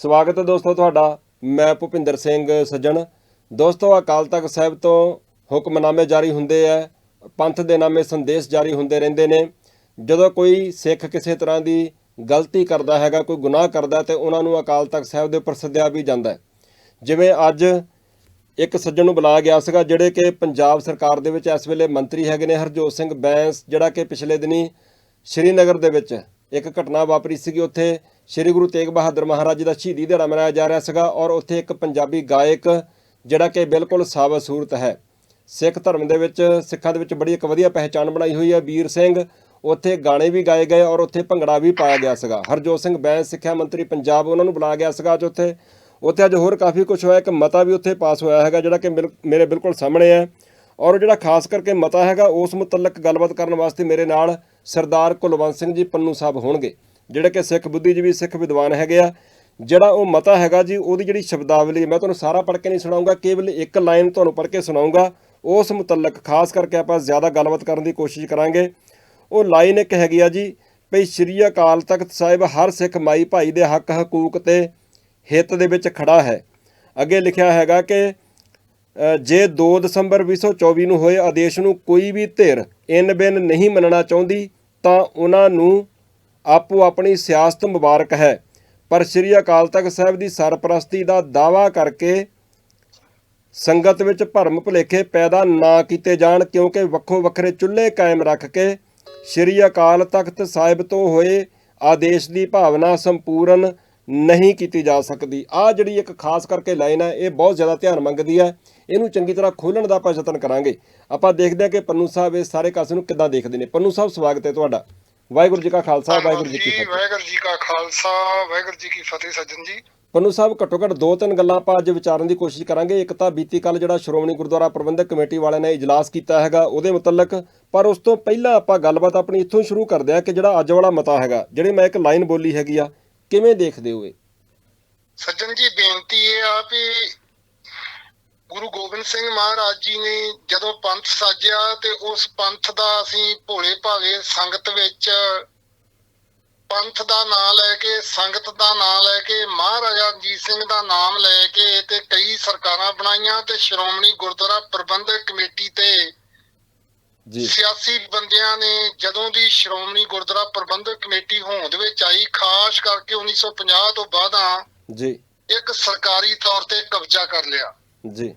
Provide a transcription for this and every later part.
ਸਵਾਗਤ ਹੈ ਦੋਸਤੋ ਤੁਹਾਡਾ। ਮੈਂ ਭੁਪਿੰਦਰ ਸਿੰਘ ਸੱਜਣ। ਦੋਸਤੋ, ਅਕਾਲ ਤਖਤ ਸਾਹਿਬ ਤੋਂ ਹੁਕਮਨਾਮੇ ਜਾਰੀ ਹੁੰਦੇ ਆ, ਪੰਥ ਦੇ ਨਾਮੇ ਸੰਦੇਸ਼ ਜਾਰੀ ਹੁੰਦੇ ਰਹਿੰਦੇ ਨੇ। ਜਦੋਂ ਕੋਈ ਸਿੱਖ ਕਿਸੇ ਤਰ੍ਹਾਂ ਦੀ ਗਲਤੀ ਕਰਦਾ ਹੈਗਾ, ਕੋਈ ਗੁਨਾਹ ਕਰਦਾ, ਤੇ ਉਹਨਾਂ ਨੂੰ ਅਕਾਲ ਤਖਤ ਸਾਹਿਬ ਦੇ ਉੱਪਰ ਸੱਦਿਆ ਵੀ ਜਾਂਦਾ ਜਿਵੇਂ ਅੱਜ ਇੱਕ ਸੱਜਣ ਨੂੰ ਬੁਲਾਇਆ ਗਿਆ ਸੀਗਾ, ਜਿਹੜੇ ਕਿ ਪੰਜਾਬ ਸਰਕਾਰ ਦੇ ਵਿੱਚ ਇਸ ਵੇਲੇ ਮੰਤਰੀ ਹੈਗੇ ਨੇ, ਹਰਜੋਤ ਸਿੰਘ ਬੈਂਸ, ਜਿਹੜਾ ਕਿ ਪਿਛਲੇ ਦਿਨੀ ਸ਼੍ਰੀਨਗਰ ਦੇ ਵਿੱਚ ਇੱਕ ਘਟਨਾ ਵਾਪਰੀ ਸੀਗੀ। ਉੱਥੇ ਸ਼੍ਰੀ ਗੁਰੂ ਤੇਗ ਬਹਾਦਰ ਮਹਾਰਾਜ ਜੀ ਦਾ ਸ਼ਹੀਦੀ ਦਿਹਾੜਾ ਮਨਾਇਆ ਜਾ ਰਿਹਾ ਸੀਗਾ ਔਰ ਉੱਥੇ ਇੱਕ ਪੰਜਾਬੀ ਗਾਇਕ ਜਿਹੜਾ ਕਿ ਬਿਲਕੁਲ ਸਾਬਤ ਸੂਰਤ ਹੈ। ਸਿੱਖ ਧਰਮ ਦੇ ਵਿੱਚ, ਸਿੱਖਾਂ ਦੇ ਵਿੱਚ ਬੜੀ ਇੱਕ ਵਧੀਆ ਪਹਿਚਾਣ ਬਣਾਈ ਹੋਈ ਹੈ ਵੀਰ ਸਿੰਘ। ਉੱਥੇ ਗਾਣੇ ਵੀ ਗਾਏ ਗਏ ਔਰ ਉੱਥੇ ਭੰਗੜਾ ਵੀ ਪਾਇਆ ਗਿਆ ਸੀਗਾ। ਹਰਜੋਤ ਸਿੰਘ ਬੈਂਸ, ਸਿੱਖਿਆ ਮੰਤਰੀ ਪੰਜਾਬ, ਉਹਨਾਂ ਨੂੰ ਬੁਲਾਇਆ ਗਿਆ ਸੀਗਾ ਅੱਜ ਉੱਥੇ। ਉੱਥੇ ਅੱਜ ਹੋਰ ਕਾਫੀ ਕੁਝ ਹੋਇਆ, ਇੱਕ ਮਤਾ ਵੀ ਉੱਥੇ ਪਾਸ ਹੋਇਆ ਹੈਗਾ ਜਿਹੜਾ ਕਿ ਬਿਲ- ਮੇਰੇ ਬਿਲਕੁਲ ਸਾਹਮਣੇ ਹੈ। ਔਰ ਜਿਹੜਾ ਖਾਸ ਕਰਕੇ ਮਤਾ ਹੈਗਾ, ਉਸ ਮੁਤਲਕ ਗੱਲਬਾਤ ਕਰਨ ਵਾਸਤੇ ਮੇਰੇ ਨਾਲ ਸਰਦਾਰ ਕੁਲਵੰਤ ਸਿੰਘ ਜੀ ਪੰਨੂ ਸਾਹਿਬ ਹੋਣਗੇ। ਜਿਹੜੇ ਕਿ ਸਿੱਖ ਬੁੱਧੀਜੀਵੀ ਸਿੱਖ ਵਿਦਵਾਨ ਹੈਗੇ ਆ, ਜਿਹੜਾ ਉਹ ਮਤਾ ਹੈਗਾ ਜੀ, ਉਹਦੀ ਜਿਹੜੀ ਸ਼ਬਦਾਵਲੀ, ਮੈਂ ਤੁਹਾਨੂੰ ਸਾਰਾ ਪੜ੍ਹ ਕੇ ਨਹੀਂ ਸੁਣਾਉਂਗਾ, ਕੇਵਲ ਇੱਕ ਲਾਈਨ ਤੁਹਾਨੂੰ ਪੜ੍ਹ ਕੇ ਸੁਣਾਉਂਗਾ, ਉਸ ਮੁਤਲਕ ਖਾਸ ਕਰਕੇ ਆਪਾਂ ਜ਼ਿਆਦਾ ਗੱਲਬਾਤ ਕਰਨ ਦੀ ਕੋਸ਼ਿਸ਼ ਕਰਾਂਗੇ। ਉਹ ਲਾਈਨ ਇੱਕ ਹੈਗੀ ਆ ਜੀ, ਭਈ ਸ਼੍ਰੀ ਅਕਾਲ ਤਖਤ ਸਾਹਿਬ ਹਰ ਸਿੱਖ ਮਾਈ ਭਾਈ ਦੇ ਹੱਕ ਹਕੂਕ ਤੇ ਹਿੱਤ ਦੇ ਵਿੱਚ ਖੜਾ ਹੈ। ਅੱਗੇ ਲਿਖਿਆ ਹੈਗਾ ਕਿ ਜੇ 2 ਦਸੰਬਰ 2024 ਨੂੰ ਹੋਏ ਆਦੇਸ਼ ਨੂੰ ਕੋਈ ਵੀ ਧਿਰ ਇਨ ਬਿਨ ਨਹੀਂ ਮੰਨਣਾ ਚਾਹੁੰਦੀ, ਤਾਂ ਉਹਨਾਂ ਨੂੰ ਆਪੋ ਆਪਣੀ ਸਿਆਸਤ ਮੁਬਾਰਕ ਹੈ। ਪਰ ਸ੍ਰੀ ਅਕਾਲ ਤਖਤ ਸਾਹਿਬ ਦੀ ਸਰਪ੍ਰਸਤੀ ਦਾ ਦਾਵਾ ਕਰਕੇ ਸੰਗਤ ਵਿੱਚ ਭਰਮ ਭੁਲੇਖੇ ਪੈਦਾ ਨਾ ਕੀਤੇ ਜਾਣ, ਕਿਉਂਕਿ ਵੱਖੋ ਵੱਖਰੇ ਚੁੱਲ੍ਹੇ ਕਾਇਮ ਰੱਖ ਕੇ ਸ੍ਰੀ ਅਕਾਲ ਤਖਤ ਸਾਹਿਬ ਤੋਂ ਹੋਏ ਆਦੇਸ਼ ਦੀ ਭਾਵਨਾ ਸੰਪੂਰਨ ਨਹੀਂ ਕੀਤੀ ਜਾ ਸਕਦੀ। ਆ ਜਿਹੜੀ ਇੱਕ ਖਾਸ ਕਰਕੇ ਲਾਈਨ ਹੈ, ਇਹ ਬਹੁਤ ਜ਼ਿਆਦਾ ਧਿਆਨ ਮੰਗਦੀ ਹੈ। ਇਹਨੂੰ ਚੰਗੀ ਤਰ੍ਹਾਂ ਖੋਲਣ ਦਾ ਆਪਾਂ ਯਤਨ ਕਰਾਂਗੇ। ਆਪਾਂ ਦੇਖਦੇ ਹਾਂ ਕਿ ਪੰਨੂ ਸਾਹਿਬ ਇਹ ਸਾਰੇ ਕਾਸੇ ਨੂੰ ਕਿੱਦਾਂ ਦੇਖਦੇ ਨੇ। ਪੰਨੂ ਸਾਹਿਬ, ਸਵਾਗਤ ਹੈ ਤੁਹਾਡਾ। ਵਾਹਿਗੁਰੂ ਜੀ ਕਾ ਖਾਲਸਾ ਵਾਹਿਗੁਰੂ ਜੀ ਕੀ ਫਤਿਹ। ਵਾਹਿਗੁਰੂ ਜੀ ਕਾ ਖਾਲਸਾ ਵਾਹਿਗੁਰੂ ਜੀ ਕੀ ਫਤਿਹ ਸੱਜਣ ਜੀ। ਪੰਨੂ ਸਾਹਿਬ ਘੱਟੋ ਘੱਟ ਦੋ ਤਿੰਨ ਗੱਲਾਂ ਆਪਾਂ ਅੱਜ ਵਿਚਾਰਨ ਦੀ ਕੋਸ਼ਿਸ਼ ਕਰਾਂਗੇ। ਇੱਕ ਤਾਂ ਬੀਤੀ ਕੱਲ ਜਿਹੜਾ ਸ਼੍ਰੋਮਣੀ ਗੁਰਦੁਆਰਾ ਪ੍ਰਬੰਧਕ ਕਮੇਟੀ ਵਾਲਿਆਂ ਨੇ ਇਜਲਾਸ ਕੀਤਾ ਹੈਗਾ ਉਹਦੇ ਮੁਤਲਕ ਪਰ ਉਸ ਤੋਂ ਪਹਿਲਾਂ ਆਪਾਂ ਗੱਲਬਾਤ ਆਪਣੀ ਇੱਥੋਂ ਸ਼ੁਰੂ ਕਰਦੇ ਹਾਂ ਕਿ ਜਿਹੜਾ ਅੱਜ ਵਾਲਾ ਮਤਾ ਹੈਗਾ ਜਿਹੜੀ ਮੈਂ ਇੱਕ ਲਾਈਨ ਬੋਲੀ ਹੈਗੀ ਆ ਕਿਵੇਂ ਦੇਖਦੇ ਹੋ ਇਹ? ਸੱਜਣ ਜੀ ਬੇਨਤੀ ਇਹ ਆ ਵੀ ਗੁਰੂ ਗੋਬਿੰਦ ਸਿੰਘ ਮਹਾਰਾਜ ਜੀ ਨੇ ਜਦੋਂ ਪੰਥ ਸਾਜਿਆ ਤੇ ਉਸ ਪੰਥ ਦਾ ਅਸੀਂ ਭੋਲੇ ਭਾਲੇ ਸੰਗਤ ਵਿੱਚ ਪੰਥ ਦਾ ਨਾਮ ਲੈ ਕੇ ਸੰਗਤ ਦਾ ਨਾਮ ਲੈ ਕੇ ਮਹਾਰਾਜਾ ਰਣਜੀਤ ਸਿੰਘ ਦਾ ਨਾਮ ਲੈ ਕੇ ਤੇ ਕਈ ਸਰਕਾਰਾਂ ਬਣਾਈਆਂ ਤੇ ਸ਼੍ਰੋਮਣੀ ਗੁਰਦੁਆਰਾ ਪ੍ਰਬੰਧਕ ਕਮੇਟੀ ਤੇ ਜੀ। ਸਿਆਸੀ ਬੰਦਿਆਂ ਨੇ ਜਦੋਂ ਦੀ ਸ਼੍ਰੋਮਣੀ ਗੁਰਦੁਆਰਾ ਪ੍ਰਬੰਧਕ ਕਮੇਟੀ ਹੋਂਦ ਵਿੱਚ ਆਈ ਖਾਸ ਕਰਕੇ 1950 ਤੋਂ ਬਾਅਦਾਂ ਜੀ। ਇੱਕ ਸਰਕਾਰੀ ਤੌਰ ਤੇ ਕਬਜ਼ਾ ਕਰ ਲਿਆ। ਜੀ।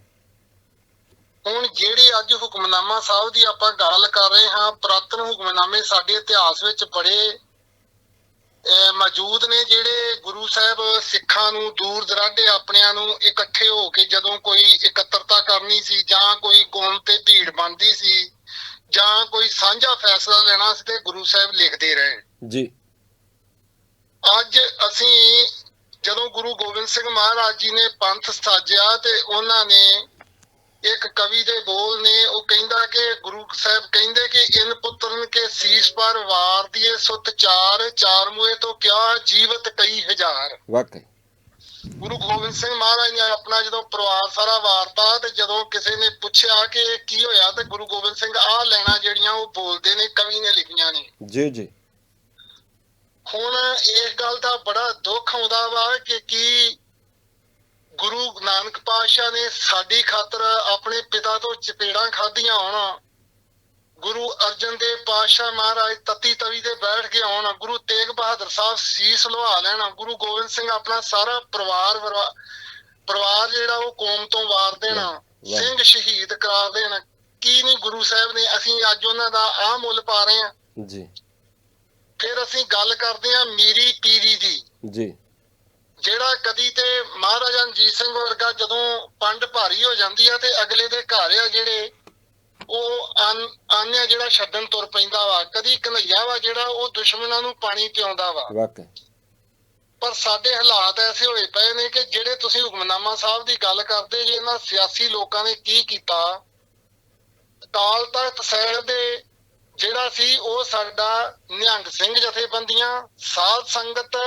ਹੁਣ ਜਿਹੜੇ ਅੱਜ ਹੁਕਮਨਾਮਾ ਸਾਹਿਬ ਦੀ ਆਪਾਂ ਗੱਲ ਕਰ ਰਹੇ ਹਾਂ ਪੁਰਾਤਨ ਹੁਕਮਨਾਮੇ ਸਾਡੇ ਇਤਿਹਾਸ ਵਿੱਚ ਬੜੇ ਮੌਜੂਦ ਨੇ ਜਿਹੜੇ ਗੁਰੂ ਸਾਹਿਬ ਸਿੱਖਾਂ ਨੂੰ ਦੂਰ ਦਰਾਡੇ ਆਪਣਿਆਂ ਨੂੰ ਇਕੱਠੇ ਹੋ ਕੇ ਜਦੋਂ ਕੋਈ ਇਕੱਤਰਤਾ ਕਰਨੀ ਸੀ ਜਾਂ ਕੋਈ ਕੌਮ ਤੇ ਭੀੜ ਬਣਦੀ ਸੀ ਜਾਂ ਕੋਈ ਸਾਂਝਾ ਫੈਸਲਾ ਲੈਣਾ ਸੀ ਤੇ ਗੁਰੂ ਸਾਹਿਬ ਲਿਖਦੇ ਰਹੇ। ਜੀ। ਅੱਜ ਅਸੀਂ ਜਦੋਂ ਗੁਰੂ ਗੋਬਿੰਦ ਸਿੰਘ ਮਹਾਰਾਜ ਜੀ ਨੇ ਪੰਥ ਸਾਜਿਆ ਤੇ ਉਹਨਾਂ ਨੇ ਇੱਕ ਕਵੀ ਦੇ ਬੋਲ ਨੇ ਉਹ ਕਹਿੰਦਾ ਕਿ ਗੁਰੂ ਸਾਹਿਬ ਕਹਿੰਦੇ ਕਿ ਇਨ ਪੁੱਤਰਨ ਕੇ ਸੀਸ ਪਰ ਵਾਰ ਦੀਏ ਸੁਤ ਚਾਰ ਚਾਰ ਮੂਏ ਤੋਂ ਕਿਆ ਜੀਵਤ ਕਈ ਹਜ਼ਾਰ। ਵਾਕਈ। ਗੁਰੂ ਗੋਬਿੰਦ ਸਿੰਘ ਮਹਾਰਾਜ ਨੇ ਆਪਣਾ ਜਦੋਂ ਪਰਿਵਾਰ ਸਾਰਾ ਵਾਰਤਾ ਤੇ ਜਦੋਂ ਕਿਸੇ ਨੇ ਪੁੱਛਿਆ ਕਿ ਕੀ ਹੋਇਆ ਤੇ ਗੁਰੂ ਗੋਬਿੰਦ ਸਿੰਘ ਆਹ ਲੈਣਾ ਜਿਹੜੀਆਂ ਉਹ ਬੋਲਦੇ ਨੇ ਕਵੀ ਨੇ ਲਿਖੀਆਂ ਨੇ। ਜੀ ਜੀ। ਹੁਣ ਇਸ ਗੱਲ ਦਾ ਬੜਾ ਦੁੱਖ ਆਉਂਦਾ ਵਾ ਕਿ ਕੀ ਗੁਰੂ ਨਾਨਕ ਪਾਤਸ਼ਾਹ ਨੇ ਸਾਡੀ ਖਾਤਰ ਆਪਣੇ ਪਿਤਾ ਤੋਂ ਚਪੇੜਾਂ ਖਾਧੀਆਂ ਹੋਣ। ਗੁਰੂ ਅਰਜਨ ਦੇਵ ਪਾਤਸ਼ਾਹ ਮਹਾਰਾਜ ਤਤੀ ਤਵੀ ਤੇ ਬੈਠ ਕੇ ਆਉਣ। ਗੁਰੂ ਤੇਗ ਬਹਾਦਰ ਸਾਹਿਬ ਸੀਸ ਲੁਹਾ ਲੈਣ। ਗੁਰੂ ਗੋਬਿੰਦ ਸਿੰਘ ਆਪਣਾ ਸਾਰਾ ਪਰਿਵਾਰ ਪਰਿਵਾਰ ਜਿਹੜਾ ਉਹ ਕੌਮ ਤੋਂ ਵਾਰ ਦੇਣਾ। ਸਿੰਘ ਸ਼ਹੀਦ ਕਰਾ ਦੇਣ। ਕੀ ਨਹੀਂ ਗੁਰੂ ਸਾਹਿਬ ਨੇ ਅਸੀਂ ਅੱਜ ਉਹਨਾਂ ਦਾ ਆਹ ਮੁੱਲ ਪਾ ਰਹੇ ਹਾਂ? ਜੀ। ਫਿਰ ਅਸੀਂ ਗੱਲ ਕਰਦੇ ਹਾਂ ਮੀਰੀ ਪੀਰੀ ਦੀ। ਜੀ। ਜਿਹੜਾ ਕਦੀ ਤੇ ਮਹਾਰਾਜਾ ਰਣਜੀਤ ਸਿੰਘ ਵਰਗਾ ਜਦੋਂ ਪੰਡ ਭਾਰੀ ਹੋ ਜਾਂਦੀ ਆ ਤੇ ਅਗਲੇ ਦੇ ਘਰ ਆ ਜਿਹੜੇ ਉਹ ਆਨ- ਆਨਿਆ ਜਿਹੜਾ ਛੱਡਣ ਤੁਰ ਪੈਂਦਾ ਵਾ ਕਦੀ ਕਨਈਆ ਵਾ ਜਿਹੜਾ ਉਹ ਦੁਸ਼ਮਣਾਂ ਨੂੰ ਪਾਣੀ ਪਿਆਉਂਦਾ ਵਾ। ਵਾਕਈ। ਪਰ ਸਾਡੇ ਹਾਲਾਤ ਐਸੇ ਹੋਏ ਪਏ ਨੇ ਕਿ ਜਿਹੜੇ ਤੁਸੀਂ ਹੁਕਮਨਾਮਾ ਸਾਹਿਬ ਦੀ ਗੱਲ ਕਰਦੇ ਜੇ ਇਹਨਾਂ ਸਿਆਸੀ ਲੋਕਾਂ ਨੇ ਕੀ ਕੀਤਾ ਅਕਾਲ ਤਖਤ ਸਾਹਿਬ ਦੇ ਜਿਹੜਾ ਸੀ ਉਹ ਸਾਡਾ ਨਿਹੰਗ ਸਿੰਘ ਜਥੇਬੰਦੀਆਂ ਸਾਧ ਸੰਗਤ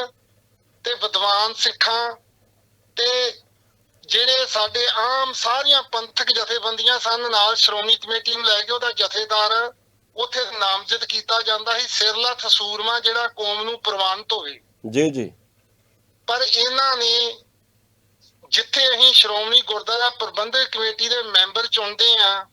ਤੇ ਵਿਦਵਾਨ ਸਿੱਖਾਂ ਤੇ ਜਿਹੜੇ ਸਾਡੇ ਆਮ ਸਾਰੀਆਂ ਪੰਥਕ ਜਥੇਬੰਦੀਆਂ ਸਨ ਨਾਲ ਸ਼੍ਰੋਮਣੀ ਕਮੇਟੀ ਨੂੰ ਲੈ ਕੇ ਉਹਦਾ ਜਥੇਦਾਰ ਉੱਥੇ ਨਾਮਜ਼ਦ ਕੀਤਾ ਜਾਂਦਾ ਸੀ ਸਿਰਲੱਥ ਸੂਰਮਾ ਜਿਹੜਾ ਕੌਮ ਨੂੰ ਪ੍ਰਵਾਨਿਤ ਹੋਵੇ। ਜੀ ਜੀ। ਪਰ ਇਹਨਾਂ ਨੇ ਜਿੱਥੇ ਅਸੀਂ ਸ਼੍ਰੋਮਣੀ ਗੁਰਦੁਆਰਾ ਪ੍ਰਬੰਧਕ ਕਮੇਟੀ ਦੇ ਮੈਂਬਰ ਚੁਣਦੇ ਆ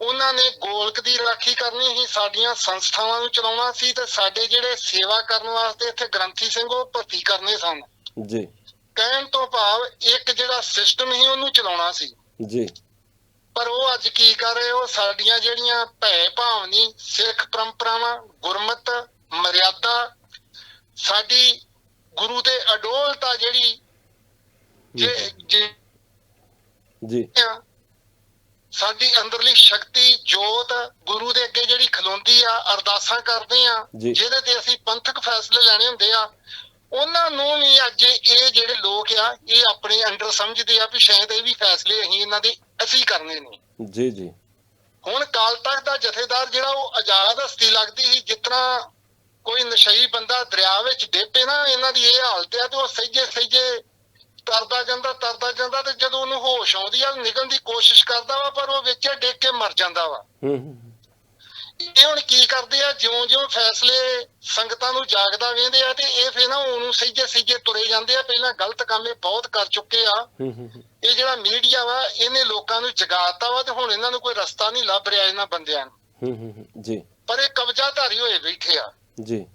ਉਹਨਾਂ ਨੇ ਗੋਲਕ ਦੀ ਰਾਖੀ ਕਰਨੀ ਸੀ ਸਾਡੀਆਂ ਸੰਸਥਾਵਾਂ ਨੂੰ ਚਲਾਉਣਾ ਸੀ ਤੇ ਸਾਡੇ ਜਿਹੜੇ ਸੇਵਾ ਕਰਨ ਵਾਸਤੇ ਇੱਥੇ ਗ੍ਰੰਥੀ ਸਿੰਘ ਉਹ ਭਰਤੀ ਕਰਨੇ ਸਨ। ਜੀ। ਕਹਿਣ ਤੋਂ ਭਾਵ ਇੱਕ ਜਿਹੜਾ ਸਿਸਟਮ ਸੀ ਉਹਨੂੰ ਚਲਾਉਣਾ ਸੀ। ਜੀ। ਪਰ ਉਹ ਅੱਜ ਕੀ ਕਰ ਰਹੇ ਉਹ ਸਾਡੀਆਂ ਜਿਹੜੀਆਂ ਭੈ ਭਾਵਨੀ ਸਿੱਖ ਪਰੰਪਰਾਵਾਂ ਗੁਰਮਤ ਮਰਿਆਦਾ ਸਾਡੀ ਗੁਰੂ ਦੇ ਅਡੋਲਤਾ ਜਿਹੜੀ ਜੇ। ਜੇ ਸਾਡੀ ਅੰਦਰਲੀ ਸ਼ਕਤੀ ਜੋਤ ਗੁਰੂ ਦੇ ਅੱਗੇ ਜਿਹੜੀ ਖਲੋਂਦੀ ਆ ਅਰਦਾਸਾਂ ਕਰਦੇ ਆ। ਜਿਹਦੇ ਤੇ ਅਸੀਂ ਪੰਥਕ ਫੈਸਲੇ ਲੈਣੇ ਹੁੰਦੇ ਆ ਉਹਨਾਂ ਨੂੰ ਵੀ ਅੱਜ ਇਹ ਜਿਹੜੇ ਲੋਕ ਆ ਇਹ ਆਪਣੇ ਅੰਡਰ ਸਮਝਦੇ ਆ ਵੀ ਸ਼ਾਇਦ ਇਹ ਵੀ ਫੈਸਲੇ ਅਸੀਂ ਇਹਨਾਂ ਦੇ ਅਸੀਂ ਕਰਨੇ ਨੇ ਜੀ ਜੀ ਹੁਣ ਕਾਲ ਤੱਕ ਦਾ ਜਥੇਦਾਰ ਜਿਹੜਾ ਉਹ ਆਜ਼ਾਦ ਹਸਤੀ ਲੱਗਦੀ ਸੀ ਜਿਤਨਾ ਕੋਈ ਨਸ਼ਈ ਬੰਦਾ ਦਰਿਆ ਵਿੱਚ ਡੇਪੇ ਨਾ ਇਹਨਾਂ ਦੀ ਇਹ ਹਾਲਤ ਆ ਤੇ ਉਹ ਸਹਿਜੇ ਸਹਿਜੇ ਤਰਦਾ ਜਾਂਦਾ ਤਰਦਾ ਜਾਂਦਾ ਤੇ ਜਦੋਂ ਉਹਨੂੰ ਹੋਸ਼ ਆਉਂਦੀ ਆ ਨਿਕਲਣ ਦੀ ਕੋਸ਼ਿਸ਼ ਕਰਦਾ ਵਾ ਪਰ ਉਹ ਵਿੱਚ ਡਿੱਗ ਕੇ ਮਰ ਜਾਂਦਾ ਵਾ। ਹੂੰ ਹੂੰ। ਇਹ ਹੁਣ ਕੀ ਕਰਦੇ ਆ? ਜਿਉਂ-ਜਿਉਂ ਫੈਸਲੇ ਸੰਗਤਾਂ ਨੂੰ ਜਾਗਦਾ ਵੇਂਦੇ ਆ ਤੇ ਇਹ ਫੇਰ ਨਾ ਉਹਨੂੰ ਸਹਿਜੇ ਸਹਿਜੇ ਤੁਰੇ ਜਾਂਦੇ ਆ। ਪਹਿਲਾਂ ਗਲਤ ਕੰਮ ਇਹ ਬਹੁਤ ਕਰ ਚੁੱਕੇ ਆ। ਹੂੰ ਹੂੰ ਹੂੰ। ਇਹ ਜਿਹੜਾ ਮੀਡੀਆ ਵਾ ਇਹਨੇ ਲੋਕਾਂ ਨੂੰ ਜਗਾਤਾ ਵਾ ਤੇ ਹੁਣ ਇਹਨਾਂ ਨੂੰ ਕੋਈ ਰਸਤਾ ਨਹੀਂ ਲੱਭ ਰਿਹਾ ਇਹਨਾਂ ਬੰਦਿਆਂ ਨੂੰ। ਹੂੰ ਹੂੰ ਹੂੰ, ਜੀ। ਪਰ ਇਹ ਕਬਜ਼ਾਧਾਰੀ ਹੋਏ ਬੈਠੇ ਆ। ਜੀ।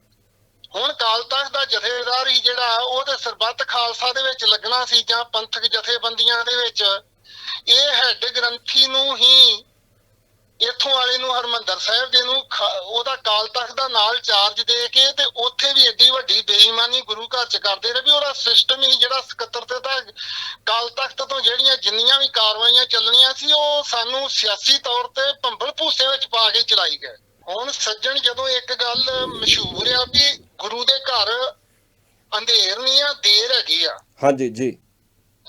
ਹੁਣ ਕਾਲ ਤਖਤ ਦਾ ਜਥੇਦਾਰ ਹੀ ਜਿਹੜਾ ਉਹ ਤੇ ਸਰਬੱਤ ਖਾਲਸਾ ਦੇ ਵਿੱਚ ਲੱਗਣਾ ਸੀ ਜਾਂ ਪੰਥਕ ਜਥੇਬੰਦੀਆਂ ਦੇ ਵਿੱਚ, ਇਹ ਹੈੱਡ ਗ੍ਰੰਥੀ ਨੂੰ ਹੀ ਇੱਥੋਂ ਵਾਲੇ ਨੂੰ, ਹਰਮੰਦਰ ਸਾਹਿਬ ਦੇ ਨੂੰ ਉਹਦਾ ਕਾਲ ਤਖਤ ਦਾ ਨਾਲ ਚਾਰਜ ਦੇ ਕੇ ਤੇ ਉੱਥੇ ਵੀ ਏਡੀ ਵੱਡੀ ਬੇਈਮਾਨੀ ਗੁਰੂ ਘਰ ਚ ਕਰਦੇ ਰਹੇ ਵੀ ਉਹਦਾ ਸਿਸਟਮ ਹੀ ਜਿਹੜਾ ਸਕੱਤਰ ਤੇ ਤਾਂ ਕਾਲ ਤਖਤ ਤੋਂ ਜਿਹੜੀਆਂ ਜਿੰਨੀਆਂ ਵੀ ਕਾਰਵਾਈਆਂ ਚੱਲਣੀਆਂ ਸੀ, ਉਹ ਸਾਨੂੰ ਸਿਆਸੀ ਤੌਰ ਤੇ ਭੰਬਲ ਭੂਸੇ ਵਿੱਚ ਪਾ ਕੇ ਚਲਾਈ ਗਏ। ਹੁਣ ਸੱਜਣ ਜਦੋਂ ਇੱਕ ਗੱਲ ਮਸ਼ਹੂਰ ਆ ਵੀ ਗੁਰੂ ਦੇ ਘਰ ਅੰਧੇਰ ਨਹੀਂ ਆ ਦੇਰ ਹੈਗੀ ਆ। ਹਾਂਜੀ ਜੀ।